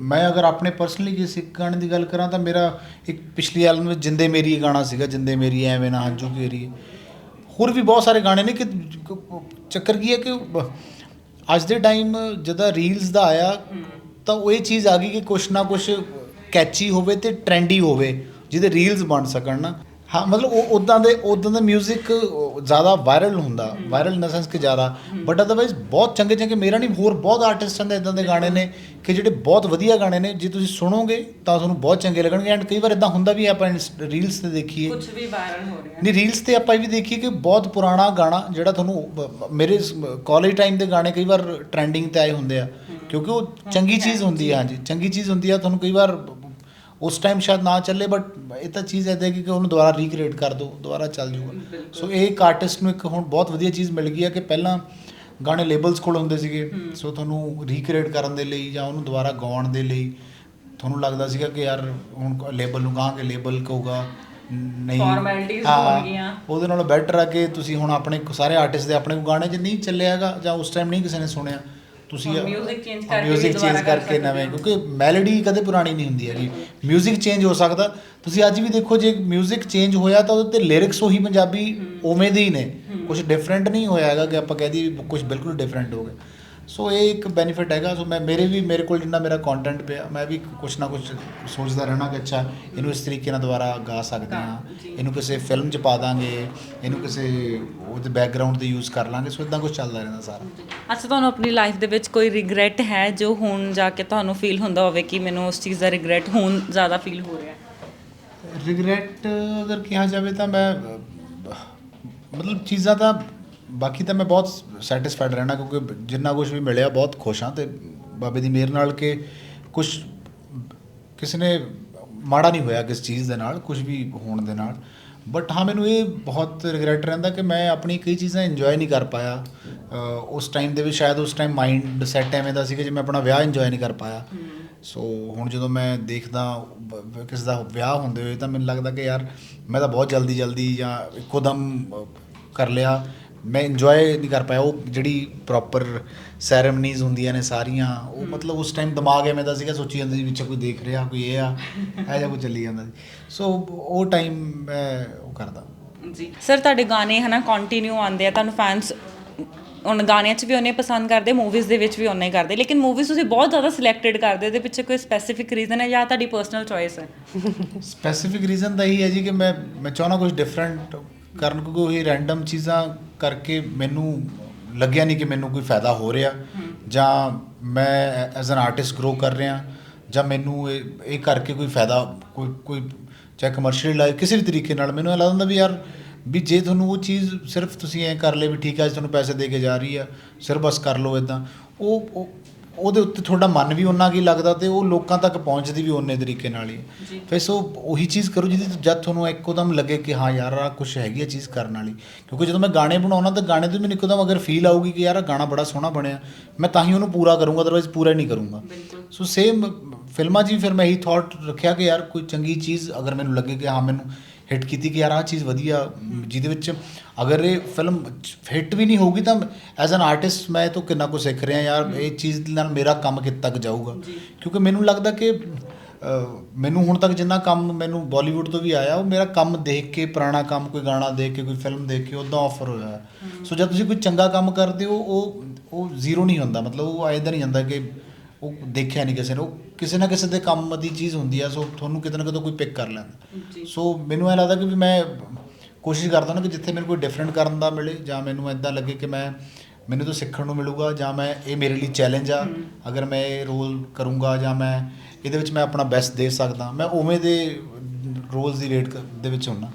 ਮੈਂ ਅਗਰ ਆਪਣੇ ਪਰਸਨਲੀ ਕਿਸੇ ਗਾਣੇ ਦੀ ਗੱਲ ਕਰਾਂ ਤਾਂ ਮੇਰਾ ਇੱਕ ਪਿਛਲੀ ਐਲਬਮ ਵਿੱਚ ਜਿੰਦੇ ਮੇਰੀ ਗਾਣਾ ਸੀਗਾ ਜਿੰਦੇ ਮੇਰੀ ਐਵੇਂ ਨਾ ਹੰਝੂ ਕੇਰੀ। ਹੋਰ ਵੀ ਬਹੁਤ ਸਾਰੇ ਗਾਣੇ ਨੇ ਕਿ ਚੱਕਰ ਕੀ ਹੈ ਕਿ ਅੱਜ ਦੇ ਟਾਈਮ ਜਦੋਂ ਰੀਲਸ ਦਾ ਆਇਆ ਤਾਂ ਉਹ ਇਹ ਚੀਜ਼ ਆ ਗਈ ਕਿ ਕੁਛ ਨਾ ਕੁਛ ਕੈਚੀ ਹੋਵੇ ਤੇ ਟ੍ਰੈਂਡੀ ਹੋਵੇ ਜਿਹਦੇ ਰੀਲਸ ਬਣ ਸਕਣ ਨਾ। ਹਾਂ ਮਤਲਬ ਉਹ ਉਦਾਂ ਦੇ ਉਦਾਂ ਦਾ 뮤직 ਜ਼ਿਆਦਾ ਵਾਇਰਲ ਹੁੰਦਾ ਵਾਇਰਲ ਇਨ ਸੈਂਸ ਕਿ ਜ਼ਿਆਦਾ। ਬਟ ਅਦਰਵਾਈਜ਼ ਬਹੁਤ ਚੰਗੇ ਚੰਗੇ ਮੇਰਾ ਨਹੀਂ ਹੋਰ ਬਹੁਤ ਆਰਟਿਸਟਾਂ ਦੇ ਇਦਾਂ ਦੇ ਗਾਣੇ ਨੇ ਕਿ ਜਿਹੜੇ ਬਹੁਤ ਵਧੀਆ ਗਾਣੇ ਨੇ। ਜੇ ਤੁਸੀਂ ਸੁਣੋਗੇ ਤਾਂ ਤੁਹਾਨੂੰ ਬਹੁਤ ਚੰਗੇ ਲੱਗਣਗੇ। ਐਂਡ ਕਈ ਵਾਰ ਇਦਾਂ ਹੁੰਦਾ ਵੀ ਆਪਾਂ ਰੀਲਸ ਤੇ ਦੇਖੀਏ। ਕੁਝ ਵੀ ਵਾਇਰਲ ਹੋ ਰਿਹਾ। ਨਹੀਂ ਰੀਲਸ ਤੇ ਆਪਾਂ ਇਹ ਵੀ ਦੇਖੀਏ ਕਿ ਬਹੁਤ ਪੁਰਾਣਾ ਗਾਣਾ ਜਿਹੜਾ ਤੁਹਾਨੂੰ ਮੇਰੇ ਕਾਲਜ ਟਾਈਮ ਦੇ ਗਾਣੇ ਕਈ ਵਾਰ ਟ੍ਰੈਂਡਿੰਗ ਤੇ ਆਏ ਹੁੰਦੇ ਆ। ਕਿਉਂਕਿ ਉਹ ਚੰਗੀ ਚੀਜ਼ ਹੁੰਦੀ ਆ ਹਾਂਜੀ। ਚੰਗੀ ਚੀਜ਼ ਹੁੰਦੀ ਆ ਤੁਹਾਨੂੰ ਕਈ ਵਾਰ ਉਸ ਟਾਈਮ ਸ਼ਾਇਦ ਨਾ ਚੱਲੇ ਬਟ ਇਹ ਤਾਂ ਚੀਜ਼ ਐਦਾਂ ਕਿ ਉਹਨੂੰ ਦੁਬਾਰਾ ਰੀਕ੍ਰੀਏਟ ਕਰ ਦਿਓ ਦੁਬਾਰਾ ਚੱਲ ਜਾਊਗਾ ਸੋ ਇਹ ਇੱਕ ਆਰਟਿਸਟ ਨੂੰ ਇੱਕ ਹੁਣ ਬਹੁਤ ਵਧੀਆ ਚੀਜ਼ ਮਿਲ ਗਈ ਹੈ ਕਿ ਪਹਿਲਾਂ ਗਾਣੇ ਲੇਬਲਸ ਕੋਲ ਹੁੰਦੇ ਸੀਗੇ ਸੋ ਤੁਹਾਨੂੰ ਰੀਕ੍ਰੀਏਟ ਕਰਨ ਦੇ ਲਈ ਜਾਂ ਉਹਨੂੰ ਦੁਬਾਰਾ ਗਾਉਣ ਦੇ ਲਈ ਤੁਹਾਨੂੰ ਲੱਗਦਾ ਸੀਗਾ ਕਿ ਯਾਰ ਹੁਣ ਲੇਬਲ ਨੂੰ ਕਹਾਂਗੇ ਲੇਬਲ ਕਹੂਗਾ ਨਹੀਂ ਹਾਂ, ਹੋਣਗੀਆਂ। ਉਹਦੇ ਨਾਲੋਂ ਬੈਟਰ ਆ ਕਿ ਤੁਸੀਂ ਹੁਣ ਆਪਣੇ ਸਾਰੇ ਆਰਟਿਸਟ ਦੇ ਆਪਣੇ ਗਾਣੇ 'ਚ ਨਹੀਂ ਚੱਲਿਆਗਾ ਜਾਂ ਉਸ ਟਾਈਮ ਨਹੀਂ ਕਿਸੇ ਨੇ ਸੁਣਿਆ ਤੁਸੀਂ music change ਕਰਕੇ ਮਿਊਜ਼ਿਕ ਚੇਂਜ ਕਰ ਕਰਕੇ ਨਵੇਂ। ਕਿਉਂਕਿ ਮੈਲੋਡੀ ਕਦੇ ਪੁਰਾਣੀ ਨਹੀਂ ਹੁੰਦੀ ਹੈਗੀ। ਮਿਊਜ਼ਿਕ ਚੇਂਜ ਹੋ ਸਕਦਾ। ਤੁਸੀਂ ਅੱਜ ਵੀ ਦੇਖੋ ਜੇ ਮਿਊਜ਼ਿਕ ਚੇਂਜ ਹੋਇਆ ਤਾਂ ਉਹਦੇ ਤੇ ਲਿਰਿਕਸ ਉਹੀ ਪੰਜਾਬੀ ਉਵੇਂ ਦੇ ਹੀ ਨੇ। ਕੁਝ ਡਿਫਰੈਂਟ ਨਹੀਂ ਹੋਇਆ ਹੈਗਾ ਕਿ ਆਪਾਂ ਕਹਿ ਦਈਏ ਕੁਝ ਬਿਲਕੁਲ ਡਿਫਰੈਂਟ ਹੋ ਗਿਆ। ਸੋ ਇਹ ਇੱਕ ਬੈਨੀਫਿਟ ਹੈਗਾ। ਸੋ ਮੈਂ ਮੇਰੇ ਵੀ ਮੇਰੇ ਕੋਲ ਜਿੰਨਾ ਮੇਰਾ ਕੰਟੈਂਟ ਪਿਆ ਮੈਂ ਵੀ ਕੁਝ ਨਾ ਕੁਝ ਸੋਚਦਾ ਰਹਿਣਾ ਕਿ ਅੱਛਾ ਇਹਨੂੰ ਇਸ ਤਰੀਕੇ ਨਾਲ ਦੁਬਾਰਾ ਗਾ ਸਕਦੇ ਹਾਂ। ਇਹਨੂੰ ਕਿਸੇ ਫਿਲਮ 'ਚ ਪਾ ਦਾਂਗੇ ਇਹਨੂੰ ਕਿਸੇ ਉਹਦੇ ਬੈਕਗ੍ਰਾਉਂਡ ਤੇ ਯੂਜ਼ ਕਰ ਲਾਂਗੇ। ਸੋ ਇਦਾਂ ਕੁਝ ਚੱਲਦਾ ਰਹਿੰਦਾ ਸਾਰਾ। ਅੱਛਾ ਤੁਹਾਨੂੰ ਆਪਣੀ ਲਾਈਫ ਦੇ ਵਿੱਚ ਕੋਈ ਰਿਗਰੈਟ ਹੈ ਜੋ ਹੁਣ ਜਾ ਕੇ ਤੁਹਾਨੂੰ ਫੀਲ ਹੁੰਦਾ ਹੋਵੇ ਕਿ ਮੈਨੂੰ ਉਸ ਚੀਜ਼ ਦਾ ਰਿਗਰੈਟ ਹੁਣ ਜ਼ਿਆਦਾ ਫੀਲ ਹੋ ਰਿਹਾ ਹੈ? ਰਿਗਰੈਟ ਅਗਰ ਕਿਹਾ ਜਾਵੇ ਤਾਂ ਮੈਂ ਮਤਲਬ ਚੀਜ਼ਾਂ ਤਾਂ ਬਾਕੀ ਤਾਂ ਮੈਂ ਬਹੁਤ ਸੈਟੀਸਫਾਈਡ ਰਹਿਣਾ ਕਿਉਂਕਿ ਜਿੰਨਾ ਕੁਝ ਵੀ ਮਿਲਿਆ ਬਹੁਤ ਖੁਸ਼ ਹਾਂ ਤੇ ਬਾਬੇ ਦੀ ਮਿਹਰ ਨਾਲ ਕਿ ਕੁਝ ਕਿਸੇ ਨੇ ਮਾੜਾ ਨਹੀਂ ਹੋਇਆ ਕਿਸ ਚੀਜ਼ ਦੇ ਨਾਲ ਕੁਝ ਵੀ ਹੋਣ ਦੇ ਨਾਲ। ਬਟ ਹਾਂ ਮੈਨੂੰ ਇਹ ਬਹੁਤ ਰਿਗਰੈਟ ਰਹਿੰਦਾ ਕਿ ਮੈਂ ਆਪਣੀ ਕਈ ਚੀਜ਼ਾਂ ਇੰਜੋਏ ਨਹੀਂ ਕਰ ਪਾਇਆ। ਉਸ ਟਾਈਮ ਦੇ ਵਿੱਚ ਸ਼ਾਇਦ ਉਸ ਟਾਈਮ ਮਾਈਂਡ ਸੈਟ ਐਵੇਂ ਦਾ ਸੀ ਕਿ ਜੇ ਮੈਂ ਆਪਣਾ ਵਿਆਹ ਇੰਜੋਏ ਨਹੀਂ ਕਰ ਪਾਇਆ। ਸੋ ਹੁਣ ਜਦੋਂ ਮੈਂ ਦੇਖਦਾ ਕਿਸੇ ਦਾ ਵਿਆਹ ਹੁੰਦੇ ਹੋਏ ਤਾਂ ਮੈਨੂੰ ਲੱਗਦਾ ਕਿ ਯਾਰ ਮੈਂ ਤਾਂ ਬਹੁਤ ਜਲਦੀ ਜਲਦੀ ਜਾਂ ਇੱਕੋ ਦਮ ਕਰ ਲਿਆ। ਮੈਂ ਇੰਜੋਏ ਨਹੀਂ ਕਰ ਪਾਇਆ। ਉਹ ਜਿਹੜੀ ਪ੍ਰੋਪਰ ਸੈਰੇਮਨੀਜ਼ ਹੁੰਦੀਆਂ ਨੇ ਸਾਰੀਆਂ ਉਹ ਮਤਲਬ ਉਸ ਟਾਈਮ ਦਿਮਾਗ ਐਵੇਂ ਦਾ ਸੀਗਾ ਸੋਚੀ ਜਾਂਦਾ ਸੀ ਵਿੱਚ ਕੋਈ ਦੇਖ ਰਿਹਾ ਕੋਈ ਇਹ ਆ ਇਹ ਜਿਹਾ ਕੁਝ ਚੱਲੀ ਜਾਂਦਾ ਸੀ। ਸੋ ਉਹ ਟਾਈਮ ਮੈਂ ਉਹ ਕਰਦਾ। ਜੀ। ਸਰ ਤੁਹਾਡੇ ਗਾਣੇ ਹਨਾ ਕੰਟੀਨਿਊ ਆਉਂਦੇ ਆ ਤੁਹਾਨੂੰ ਫੈਨਸ ਹੁਣ ਗਾਣਿਆਂ 'ਚ ਵੀ ਉਹਨੇ ਪਸੰਦ ਕਰਦੇ ਮੂਵੀਜ਼ ਦੇ ਵਿੱਚ ਵੀ ਉਹਨੇ ਕਰਦੇ ਲੇਕਿਨ ਮੂਵੀਜ਼ ਤੁਸੀਂ ਬਹੁਤ ਜ਼ਿਆਦਾ ਸਿਲੈਕਟਡ ਕਰਦੇ ਉਹਦੇ ਪਿੱਛੇ ਕੋਈ ਸਪੈਸੀਫਿਕ ਰੀਜ਼ਨ ਹੈ ਜਾਂ ਤੁਹਾਡੀ ਪਰਸਨਲ ਚੋਇਸ ਹੈ? ਸਪੈਸੀਫਿਕ ਰੀਜ਼ਨ ਤਾਂ ਇਹੀ ਹੈ ਜੀ ਕਿ ਮੈਂ ਮੈਂ ਚਾਹੁੰਦਾ ਕੁਝ ਡਿਫਰੈਂਟ ਕਰਨ ਕਿਉਂਕਿ ਉਹੀ ਰੈਂਡਮ ਚੀਜ਼ਾਂ ਕਰਕੇ ਮੈਨੂੰ ਲੱਗਿਆ ਨਹੀਂ ਕਿ ਮੈਨੂੰ ਕੋਈ ਫਾਇਦਾ ਹੋ ਰਿਹਾ। ਜਾਂ ਮੈਂ ਐਜ਼ ਐਨ ਆਰਟਿਸਟ ਗਰੋ ਕਰ ਰਿਹਾ, ਜਾਂ ਮੈਨੂੰ ਇਹ ਇਹ ਕਰਕੇ ਕੋਈ ਫਾਇਦਾ, ਕੋਈ ਕੋਈ ਚਾਹੇ ਕਮਰਸ਼ੀਅਲ ਲਾਈਫ ਕਿਸੇ ਵੀ ਤਰੀਕੇ ਨਾਲ ਮੈਨੂੰ ਇਹ ਲੱਗਦਾ ਹੁੰਦਾ ਵੀ ਯਾਰ ਵੀ ਜੇ ਤੁਹਾਨੂੰ ਉਹ ਚੀਜ਼ ਸਿਰਫ ਤੁਸੀਂ ਐਂ ਕਰ ਲਏ ਵੀ ਠੀਕ ਹੈ ਅੱਜ ਤੁਹਾਨੂੰ ਪੈਸੇ ਦੇ ਕੇ ਜਾ ਰਹੀ ਆ, ਸਿਰਫ ਬਸ ਕਰ ਲਓ ਇਦਾਂ ਉਹ, ਉਹ- ਉਹਦੇ ਉੱਤੇ ਤੁਹਾਡਾ ਮਨ ਵੀ ਉਹਨਾਂ ਕੀ ਲੱਗਦਾ ਤੇ ਉਹ ਲੋਕਾਂ ਤੱਕ ਪਹੁੰਚਦੀ ਵੀ ਉਹਨੇ ਤਰੀਕੇ ਨਾਲ ਹੀ। ਹੈ। ਫਿਰ ਸੋ ਉਹੀ ਚੀਜ਼ ਕਰੋ ਜਿਹਦੀ ਜਦ ਤੁਹਾਨੂੰ ਇੱਕੋਦਮ ਲੱਗੇ ਕਿ ਹਾਂ ਯਾਰ ਆ ਕੁਝ ਹੈਗੀ ਆ ਚੀਜ਼ ਕਰਨ ਵਾਲੀ। ਕਿਉਂਕਿ ਜਦੋਂ ਮੈਂ ਗਾਣੇ ਬਣਾਉਣਾ ਤਾਂ ਗਾਣੇ ਤੋਂ ਮੈਨੂੰ ਇੱਕੋਦਮ ਅਗਰ ਫੀਲ ਆਊਗੀ ਕਿ ਯਾਰ ਆਹ ਗਾਣਾ ਬੜਾ ਸੋਹਣਾ ਬਣਿਆ ਮੈਂ ਤਾਂ ਹੀ ਉਹਨੂੰ ਪੂਰਾ ਕਰੂੰਗਾ ਅਦਰਵਾਈਜ਼ ਪੂਰਾ ਹੀ ਨਹੀਂ ਕਰੂੰਗਾ। ਸੋ ਸੇਮ ਫਿਲਮਾਂ 'ਚ ਵੀ ਫਿਰ ਮੈਂ ਇਹੀ ਥਾਟ ਰੱਖਿਆ ਕਿ ਯਾਰ ਕੋਈ ਚੰਗੀ ਚੀਜ਼ ਅਗਰ ਮੈਨੂੰ ਲੱਗੇ ਕਿ ਹਾਂ ਮੈਨੂੰ ਹਿੱਟ ਕੀਤੀ ਕਿ ਯਾਰ ਆਹ ਚੀਜ਼ ਵਧੀਆ ਜਿਹਦੇ ਵਿੱਚ ਅਗਰ ਇਹ ਫਿਲਮ ਹਿੱਟ ਵੀ ਨਹੀਂ ਹੋਊਗੀ ਤਾਂ ਐਜ਼ ਐਨ ਆਰਟਿਸਟ ਮੈਂ ਤੋਂ ਕਿੰਨਾ ਕੁ ਸਿੱਖ ਰਿਹਾ ਯਾਰ ਇਹ ਚੀਜ਼ ਨਾਲ ਮੇਰਾ ਕੰਮ ਕਿੱਥੇ ਤੱਕ ਜਾਊਗਾ? ਕਿਉਂਕਿ ਮੈਨੂੰ ਲੱਗਦਾ ਕਿ ਮੈਨੂੰ ਹੁਣ ਤੱਕ ਜਿੰਨਾ ਕੰਮ ਮੈਨੂੰ ਬਾਲੀਵੁੱਡ ਤੋਂ ਵੀ ਆਇਆ ਉਹ ਮੇਰਾ ਕੰਮ ਦੇਖ ਕੇ ਪੁਰਾਣਾ ਕੰਮ ਕੋਈ ਗਾਣਾ ਦੇਖ ਕੇ ਕੋਈ ਫਿਲਮ ਦੇਖ ਕੇ ਉਦਾਂ ਆਫਰ ਹੋਇਆ। ਸੋ ਜਦ ਤੁਸੀਂ ਕੋਈ ਚੰਗਾ ਕੰਮ ਕਰਦੇ ਹੋ ਉਹ ਉਹ ਜ਼ੀਰੋ ਨਹੀਂ ਹੁੰਦਾ। ਮਤਲਬ ਉਹ ਆਇਦਾ ਨਹੀਂ ਜਾਂਦਾ ਕਿ ਉਹ ਦੇਖਿਆ ਨਹੀਂ ਕਿਸੇ ਨੇ। ਉਹ ਕਿਸੇ ਨਾ ਕਿਸੇ ਦੇ ਕੰਮ ਦੀ ਚੀਜ਼ ਹੁੰਦੀ ਆ ਸੋ ਤੁਹਾਨੂੰ ਕਿਤੇ ਨਾ ਕਿਤੇ ਕੋਈ ਪਿਕ ਕਰ ਲੈਂਦਾ। ਸੋ ਮੈਨੂੰ ਐ ਲੱਗਦਾ ਕਿ ਵੀ ਮੈਂ ਕੋਸ਼ਿਸ਼ ਕਰਦਾ ਨਾ ਕਿ ਜਿੱਥੇ ਮੈਨੂੰ ਕੋਈ ਡਿਫਰੈਂਟ ਕਰਨ ਦਾ ਮਿਲੇ ਜਾਂ ਮੈਨੂੰ ਐਦਾਂ ਲੱਗੇ ਕਿ ਮੈਂ ਮੈਨੂੰ ਤਾਂ ਸਿੱਖਣ ਨੂੰ ਮਿਲੂਗਾ ਜਾਂ ਮੈਂ ਇਹ ਮੇਰੇ ਲਈ ਚੈਲੰਜ ਆ ਅਗਰ ਮੈਂ ਇਹ ਰੋਲ ਕਰੂੰਗਾ ਜਾਂ ਮੈਂ ਇਹਦੇ ਵਿੱਚ ਮੈਂ ਆਪਣਾ ਬੈਸਟ ਦੇ ਸਕਦਾ। ਮੈਂ ਉਵੇਂ ਦੇ ਰੋਲਸ ਦੀ ਰੇਟ ਦੇ ਵਿੱਚ ਹੁੰਨਾ।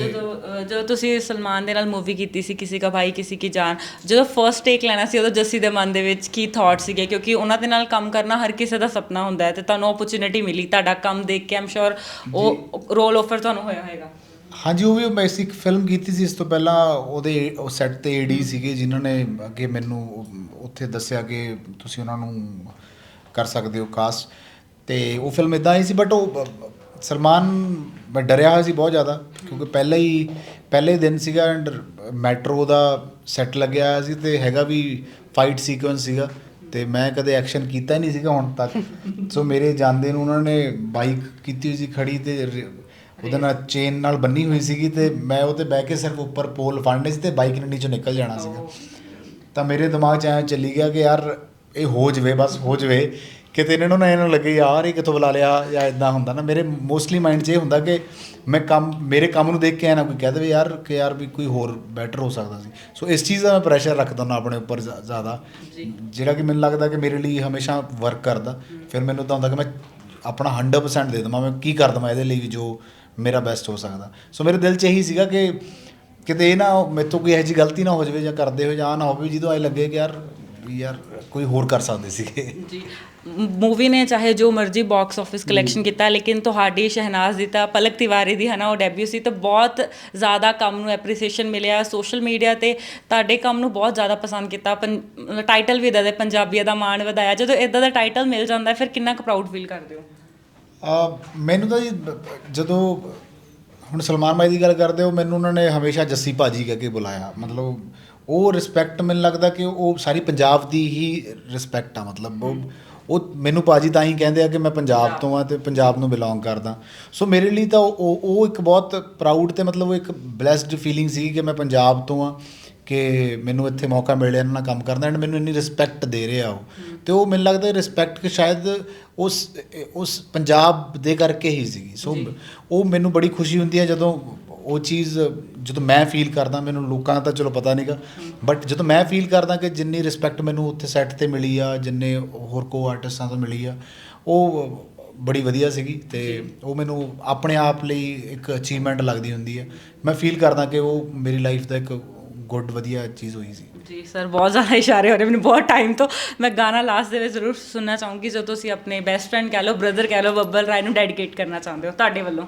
ਜਦੋਂ ਜਦੋਂ ਤੁਸੀਂ ਸਲਮਾਨ ਦੇ ਨਾਲ ਮੂਵੀ ਕੀਤੀ ਸੀ ਕਿਸੇ ਕਾ ਭਾਈ ਕਿਸੇ ਕੀ ਜਾਨ ਜਦੋਂ ਫਰਸਟ ਟੇਕ ਲੈਣਾ ਸੀ ਉਦੋਂ ਜੱਸੀ ਦੇ ਮਨ ਦੇ ਵਿੱਚ ਕੀ ਥਾਟ ਸੀਗੇ? ਕਿਉਂਕਿ ਉਹਨਾਂ ਦੇ ਨਾਲ ਕੰਮ ਕਰਨਾ ਹਰ ਕਿਸੇ ਦਾ ਸੁਪਨਾ ਹੁੰਦਾ ਹੈ ਤੇ ਤੁਹਾਨੂੰ ਓਪਰਚ्युनिटी ਮਿਲੀ ਤੁਹਾਡਾ ਕੰਮ ਦੇਖ ਕੇ ਆਮ ਸ਼ੋਰ ਉਹ ਰੋਲ ਆਫਰ ਤੁਹਾਨੂੰ ਹੋਇਆ ਹੋਵੇਗਾ ਹਾਂਜੀ ਉਹ ਵੀ ਮੈਂ ਇੱਕ ਫਿਲਮ ਕੀਤੀ ਸੀ ਇਸ ਤੋਂ ਪਹਿਲਾਂ ਉਹਦੇ ਉਹ ਸੈੱਟ ਤੇ ਏਡੀ ਸੀਗੇ ਜਿਨ੍ਹਾਂ ਨੇ ਅੱਗੇ ਮੈਨੂੰ ਉੱਥੇ ਦੱਸਿਆ ਕਿ ਤੁਸੀਂ ਉਹਨਾਂ ਨੂੰ ਕਰ ਸਕਦੇ ਹੋ ਕਾਸਟ ਤੇ ਉਹ ਫਿਲਮ ਇਦਾਂ ਹੀ ਸੀ ਬਟ ਉਹ ਸਲਮਾਨ, ਮੈਂ ਡਰਿਆ ਹੋਇਆ ਸੀ ਬਹੁਤ ਜ਼ਿਆਦਾ, ਕਿਉਂਕਿ ਪਹਿਲਾਂ ਹੀ, ਪਹਿਲੇ ਦਿਨ ਸੀਗਾ ਐਂਡ ਮੈਟਰੋ ਦਾ ਸੈੱਟ ਲੱਗਿਆ ਹੋਇਆ ਸੀ ਤੇ ਹੈਗਾ ਵੀ ਫਾਈਟ ਸੀਕੁਐਂਸ ਸੀਗਾ ਤੇ ਮੈਂ ਕਦੇ ਐਕਸ਼ਨ ਕੀਤਾ ਹੀ ਨਹੀਂ ਸੀਗਾ ਹੁਣ ਤੱਕ। ਸੋ ਮੇਰੇ ਜਾਂਦੇ ਨੂੰ ਉਹਨਾਂ ਨੇ ਬਾਈਕ ਕੀਤੀ ਹੋਈ ਸੀ ਖੜੀ ਤੇ ਉਹਦੇ ਨਾਲ ਚੇਨ ਨਾਲ ਬੰਨੀ ਹੋਈ ਸੀਗੀ ਤੇ ਮੈਂ ਉਹ ਤੇ ਬਹਿ ਕੇ ਸਿਰਫ ਉੱਪਰ ਪੋਲ ਫੜਨੇ ਸੀ ਤੇ ਬਾਈਕ ਨੇ ਨੀਚੋਂ ਨਿਕਲ ਜਾਣਾ ਸੀਗਾ। ਤਾਂ ਮੇਰੇ ਦਿਮਾਗ 'ਚ ਐਂ ਚੱਲੀ ਗਿਆ ਕਿ ਯਾਰ ਇਹ ਹੋ ਜਵੇ, ਬਸ ਹੋ ਜਵੇ। ਕਿਤੇ ਇਹਨਾਂ ਨੂੰ ਨਾ ਇਹਨਾਂ ਲੱਗੇ ਯਾਰ ਇਹ ਕਿੱਥੋਂ ਬੁਲਾ ਲਿਆ? ਜਾਂ ਇਦਾਂ ਹੁੰਦਾ ਨਾ। ਮੇਰੇ ਮੋਸਟਲੀ ਮਾਈਂਡ 'ਚ ਇਹ ਹੁੰਦਾ ਕਿ ਮੈਂ ਕੰਮ ਮੇਰੇ ਕੰਮ ਨੂੰ ਦੇਖ ਕੇ ਐ ਨਾ ਕੋਈ ਕਹਿ ਦੇਵੇ ਯਾਰ ਕਿ ਯਾਰ ਵੀ ਕੋਈ ਹੋਰ ਬੈਟਰ ਹੋ ਸਕਦਾ ਸੀ। ਸੋ ਇਸ ਚੀਜ਼ ਦਾ ਮੈਂ ਪ੍ਰੈਸ਼ਰ ਰੱਖਦਾ ਹੁੰਦਾ ਆਪਣੇ ਉੱਪਰ ਜ਼ਿਆ- ਜ਼ਿਆਦਾ। ਜਿਹੜਾ ਕਿ ਮੈਨੂੰ ਲੱਗਦਾ ਕਿ ਮੇਰੇ ਲਈ ਹਮੇਸ਼ਾ ਵਰਕ ਕਰਦਾ। ਫਿਰ ਮੈਨੂੰ ਤਾਂ ਹੁੰਦਾ ਕਿ ਮੈਂ ਆਪਣਾ 100% ਦੇ ਦਵਾਂ। ਮੈਂ ਕੀ ਕਰ ਦਵਾਂ ਇਹਦੇ ਲਈ ਜੋ ਮੇਰਾ ਬੈਸਟ ਹੋ ਸਕਦਾ। ਸੋ ਮੇਰੇ ਦਿਲ 'ਚ ਇਹੀ ਸੀਗਾ ਕਿ ਕਿਤੇ ਇਹ ਨਾ ਮੇਰੇ ਤੋਂ ਕੋਈ ਇਹੋ ਜਿਹੀ ਗਲਤੀ ਨਾ ਹੋ ਜਾਵੇ ਜਾਂ ਕਰਦੇ ਹੋ ਜਾਂ ਨਾ ਹੋਵੇ ਜਦੋਂ ਐ ਲੱਗੇ ਕਿ ਯਾਰ ਯਾਰ ਕੋਈ ਹੋਰ ਕਰ ਸਕਦੇ ਸੀਗੇ। ਜੀ। ਮੂਵੀ ਨੇ ਚਾਹੇ ਜੋ ਮਰਜ਼ੀ ਬਾਕਸ ਆਫਿਸ ਕਲੈਕਸ਼ਨ ਕੀਤਾ ਲੇਕਿਨ ਤੁਹਾਡੀ ਸ਼ਹਿਨਾਜ਼ ਦੀ ਤਾਂ ਪਲਕ ਤਿਵਾਰੀ ਦੀ ਹੈ ਨਾ ਉਹ ਡੈਬਿਊ ਸੀ ਤਾਂ ਬਹੁਤ ਜ਼ਿਆਦਾ ਕੰਮ ਨੂੰ ਐਪਰੀਸੀਏਸ਼ਨ ਮਿਲਿਆ। ਸੋਸ਼ਲ ਮੀਡੀਆ ਤੇ ਤੁਹਾਡੇ ਕੰਮ ਨੂੰ ਬਹੁਤ ਜ਼ਿਆਦਾ ਪਸੰਦ ਕੀਤਾ। ਟਾਈਟਲ ਵੀ ਦੇ ਪੰਜਾਬੀਆਂ ਦਾ ਮਾਣ ਵਧਾਇਆ। ਜਦੋਂ ਇਦਾਂ ਦਾ ਟਾਈਟਲ ਮਿਲ ਜਾਂਦਾ ਫਿਰ ਕਿੰਨਾ ਕੁ ਪ੍ਰਾਊਡ ਫੀਲ ਕਰਦੇ ਹੋ? ਮੈਨੂੰ ਤਾਂ ਜੀ ਜਦੋਂ ਹੁਣ ਸਲਮਾਨ ਭਾਈ ਦੀ ਗੱਲ ਕਰਦੇ ਹੋ ਮੈਨੂੰ ਉਹਨਾਂ ਨੇ ਹਮੇਸ਼ਾ ਜੱਸੀ ਭਾਜੀ ਕਹਿ ਕੇ ਬੁਲਾਇਆ। ਮਤਲਬ ਉਹ ਰਿਸਪੈਕਟ ਮੈਨੂੰ ਲੱਗਦਾ ਕਿ ਉਹ ਸਾਰੀ ਪੰਜਾਬ ਦੀ ਹੀ ਰਿਸਪੈਕਟ ਆ ਮਤਲਬ ਉਹ ਉਹ ਮੈਨੂੰ ਭਾਜੀ ਤਾਂ ਹੀ ਕਹਿੰਦੇ ਆ ਕਿ ਮੈਂ ਪੰਜਾਬ ਤੋਂ ਆ ਤੇ ਪੰਜਾਬ ਨੂੰ ਬਿਲੋਂਗ ਕਰਦਾ। ਸੋ ਮੇਰੇ ਲਈ ਤਾਂ ਉਹ ਉਹ ਇੱਕ ਬਹੁਤ ਪ੍ਰਾਊਡ ਤੇ ਮਤਲਬ ਉਹ ਇੱਕ ਬlesed ਫੀਲਿੰਗ ਸੀ ਕਿ ਮੈਂ ਪੰਜਾਬ ਤੋਂ ਆ ਕਿ ਮੈਨੂੰ ਇੱਥੇ ਮੌਕਾ ਮਿਲਿਆ ਇਹਨਾਂ ਨਾਲ ਕੰਮ ਕਰਨ ਦਾ। ਐਂਡ ਮੈਨੂੰ ਇੰਨੀ ਰਿਸਪੈਕਟ ਦੇ ਰਿਹਾ ਉਹ। ਤੇ ਉਹ ਮੈਨੂੰ ਲੱਗਦਾ ਰਿਸਪੈਕਟ ਕਿ ਸ਼ਾਇਦ ਉਸ ਉਸ ਪੰਜਾਬ ਦੇ ਕਰਕੇ ਹੀ ਸੀਗੀ। ਸੋ ਉਹ ਮੈਨੂੰ ਬੜੀ ਖੁਸ਼ੀ ਹੁੰਦੀ ਹੈ ਜਦੋਂ ਉਹ ਚੀਜ਼ ਜਦੋਂ ਮੈਂ ਫੀਲ ਕਰਦਾ, ਮੈਨੂੰ ਲੋਕਾਂ ਦਾ ਤਾਂ ਚਲੋ ਪਤਾ ਨਹੀਂਗਾ ਬਟ ਜਦੋਂ ਮੈਂ ਫੀਲ ਕਰਦਾ ਕਿ ਜਿੰਨੀ ਰਿਸਪੈਕਟ ਮੈਨੂੰ ਉੱਥੇ ਸੈੱਟ ਤੇ ਮਿਲੀ ਆ, ਜਿੰਨੇ ਹੋਰ ਕੋ ਆਰਟਿਸਟਾਂ ਤੋਂ ਮਿਲੀ ਆ, ਉਹ ਬੜੀ ਵਧੀਆ ਸੀਗੀ ਤੇ ਉਹ ਮੈਨੂੰ ਆਪਣੇ ਆਪ ਲਈ ਇੱਕ ਅਚੀਵਮੈਂਟ ਲੱਗਦੀ ਹੁੰਦੀ ਹੈ ਮੈਂ ਫੀਲ ਕਰਦਾ ਕਿ ਉਹ ਮੇਰੀ ਲਾਈਫ ਦਾ ਇੱਕ ਗੁੱਡ ਵਧੀਆ ਚੀਜ਼ ਹੋਈ ਸੀ। ਜੀ ਸਰ ਬਹੁਤ ਜ਼ਿਆਦਾ ਇਸ਼ਾਰੇ ਹੋ ਰਹੇ, ਮੈਨੂੰ ਬਹੁਤ ਟਾਈਮ ਤੋਂ ਮੈਂ ਗਾਣਾ ਲਾਸਟ ਦੇ ਵਿੱਚ ਜ਼ਰੂਰ ਸੁਣਨਾ ਚਾਹੂੰਗੀ, ਜੋ ਤੁਸੀਂ ਆਪਣੇ ਬੈਸਟ ਫਰੈਂਡ ਕਹਿ ਲਓ ਬ੍ਰਦਰ ਕਹਿ ਲਓ, ਬੱਬਲ ਰਾਏ ਨੂੰ ਡੈਡੀਕੇਟ ਕਰਨਾ ਚਾਹੁੰਦੇ ਹੋ, ਤੁਹਾਡੇ ਵੱਲੋਂ।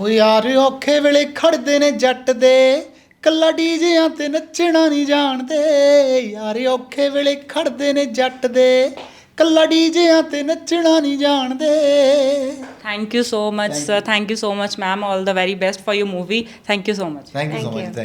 ਓ ਯਾਰ ਔਖੇ ਵੇਲੇ ਖੜਦੇ ਨੇ ਜੱਟ ਦੇ। ਕੱਲਾ ਡੀਜਿਆਂ ਤੇ ਨੱਚਣਾ ਨਹੀਂ ਜਾਣਦੇ। ਯਾਰ ਔਖੇ ਵੇਲੇ ਖੜਦੇ ਨੇ ਜੱਟ ਦੇ। ਕੱਲਾ ਡੀਜਿਆਂ ਤੇ ਨੱਚਣਾ ਨਹੀਂ ਜਾਣਦੇ। Thank you so much sir thank you so much ma'am all the very best for your movie thank you so much thank you so Thank much. Thank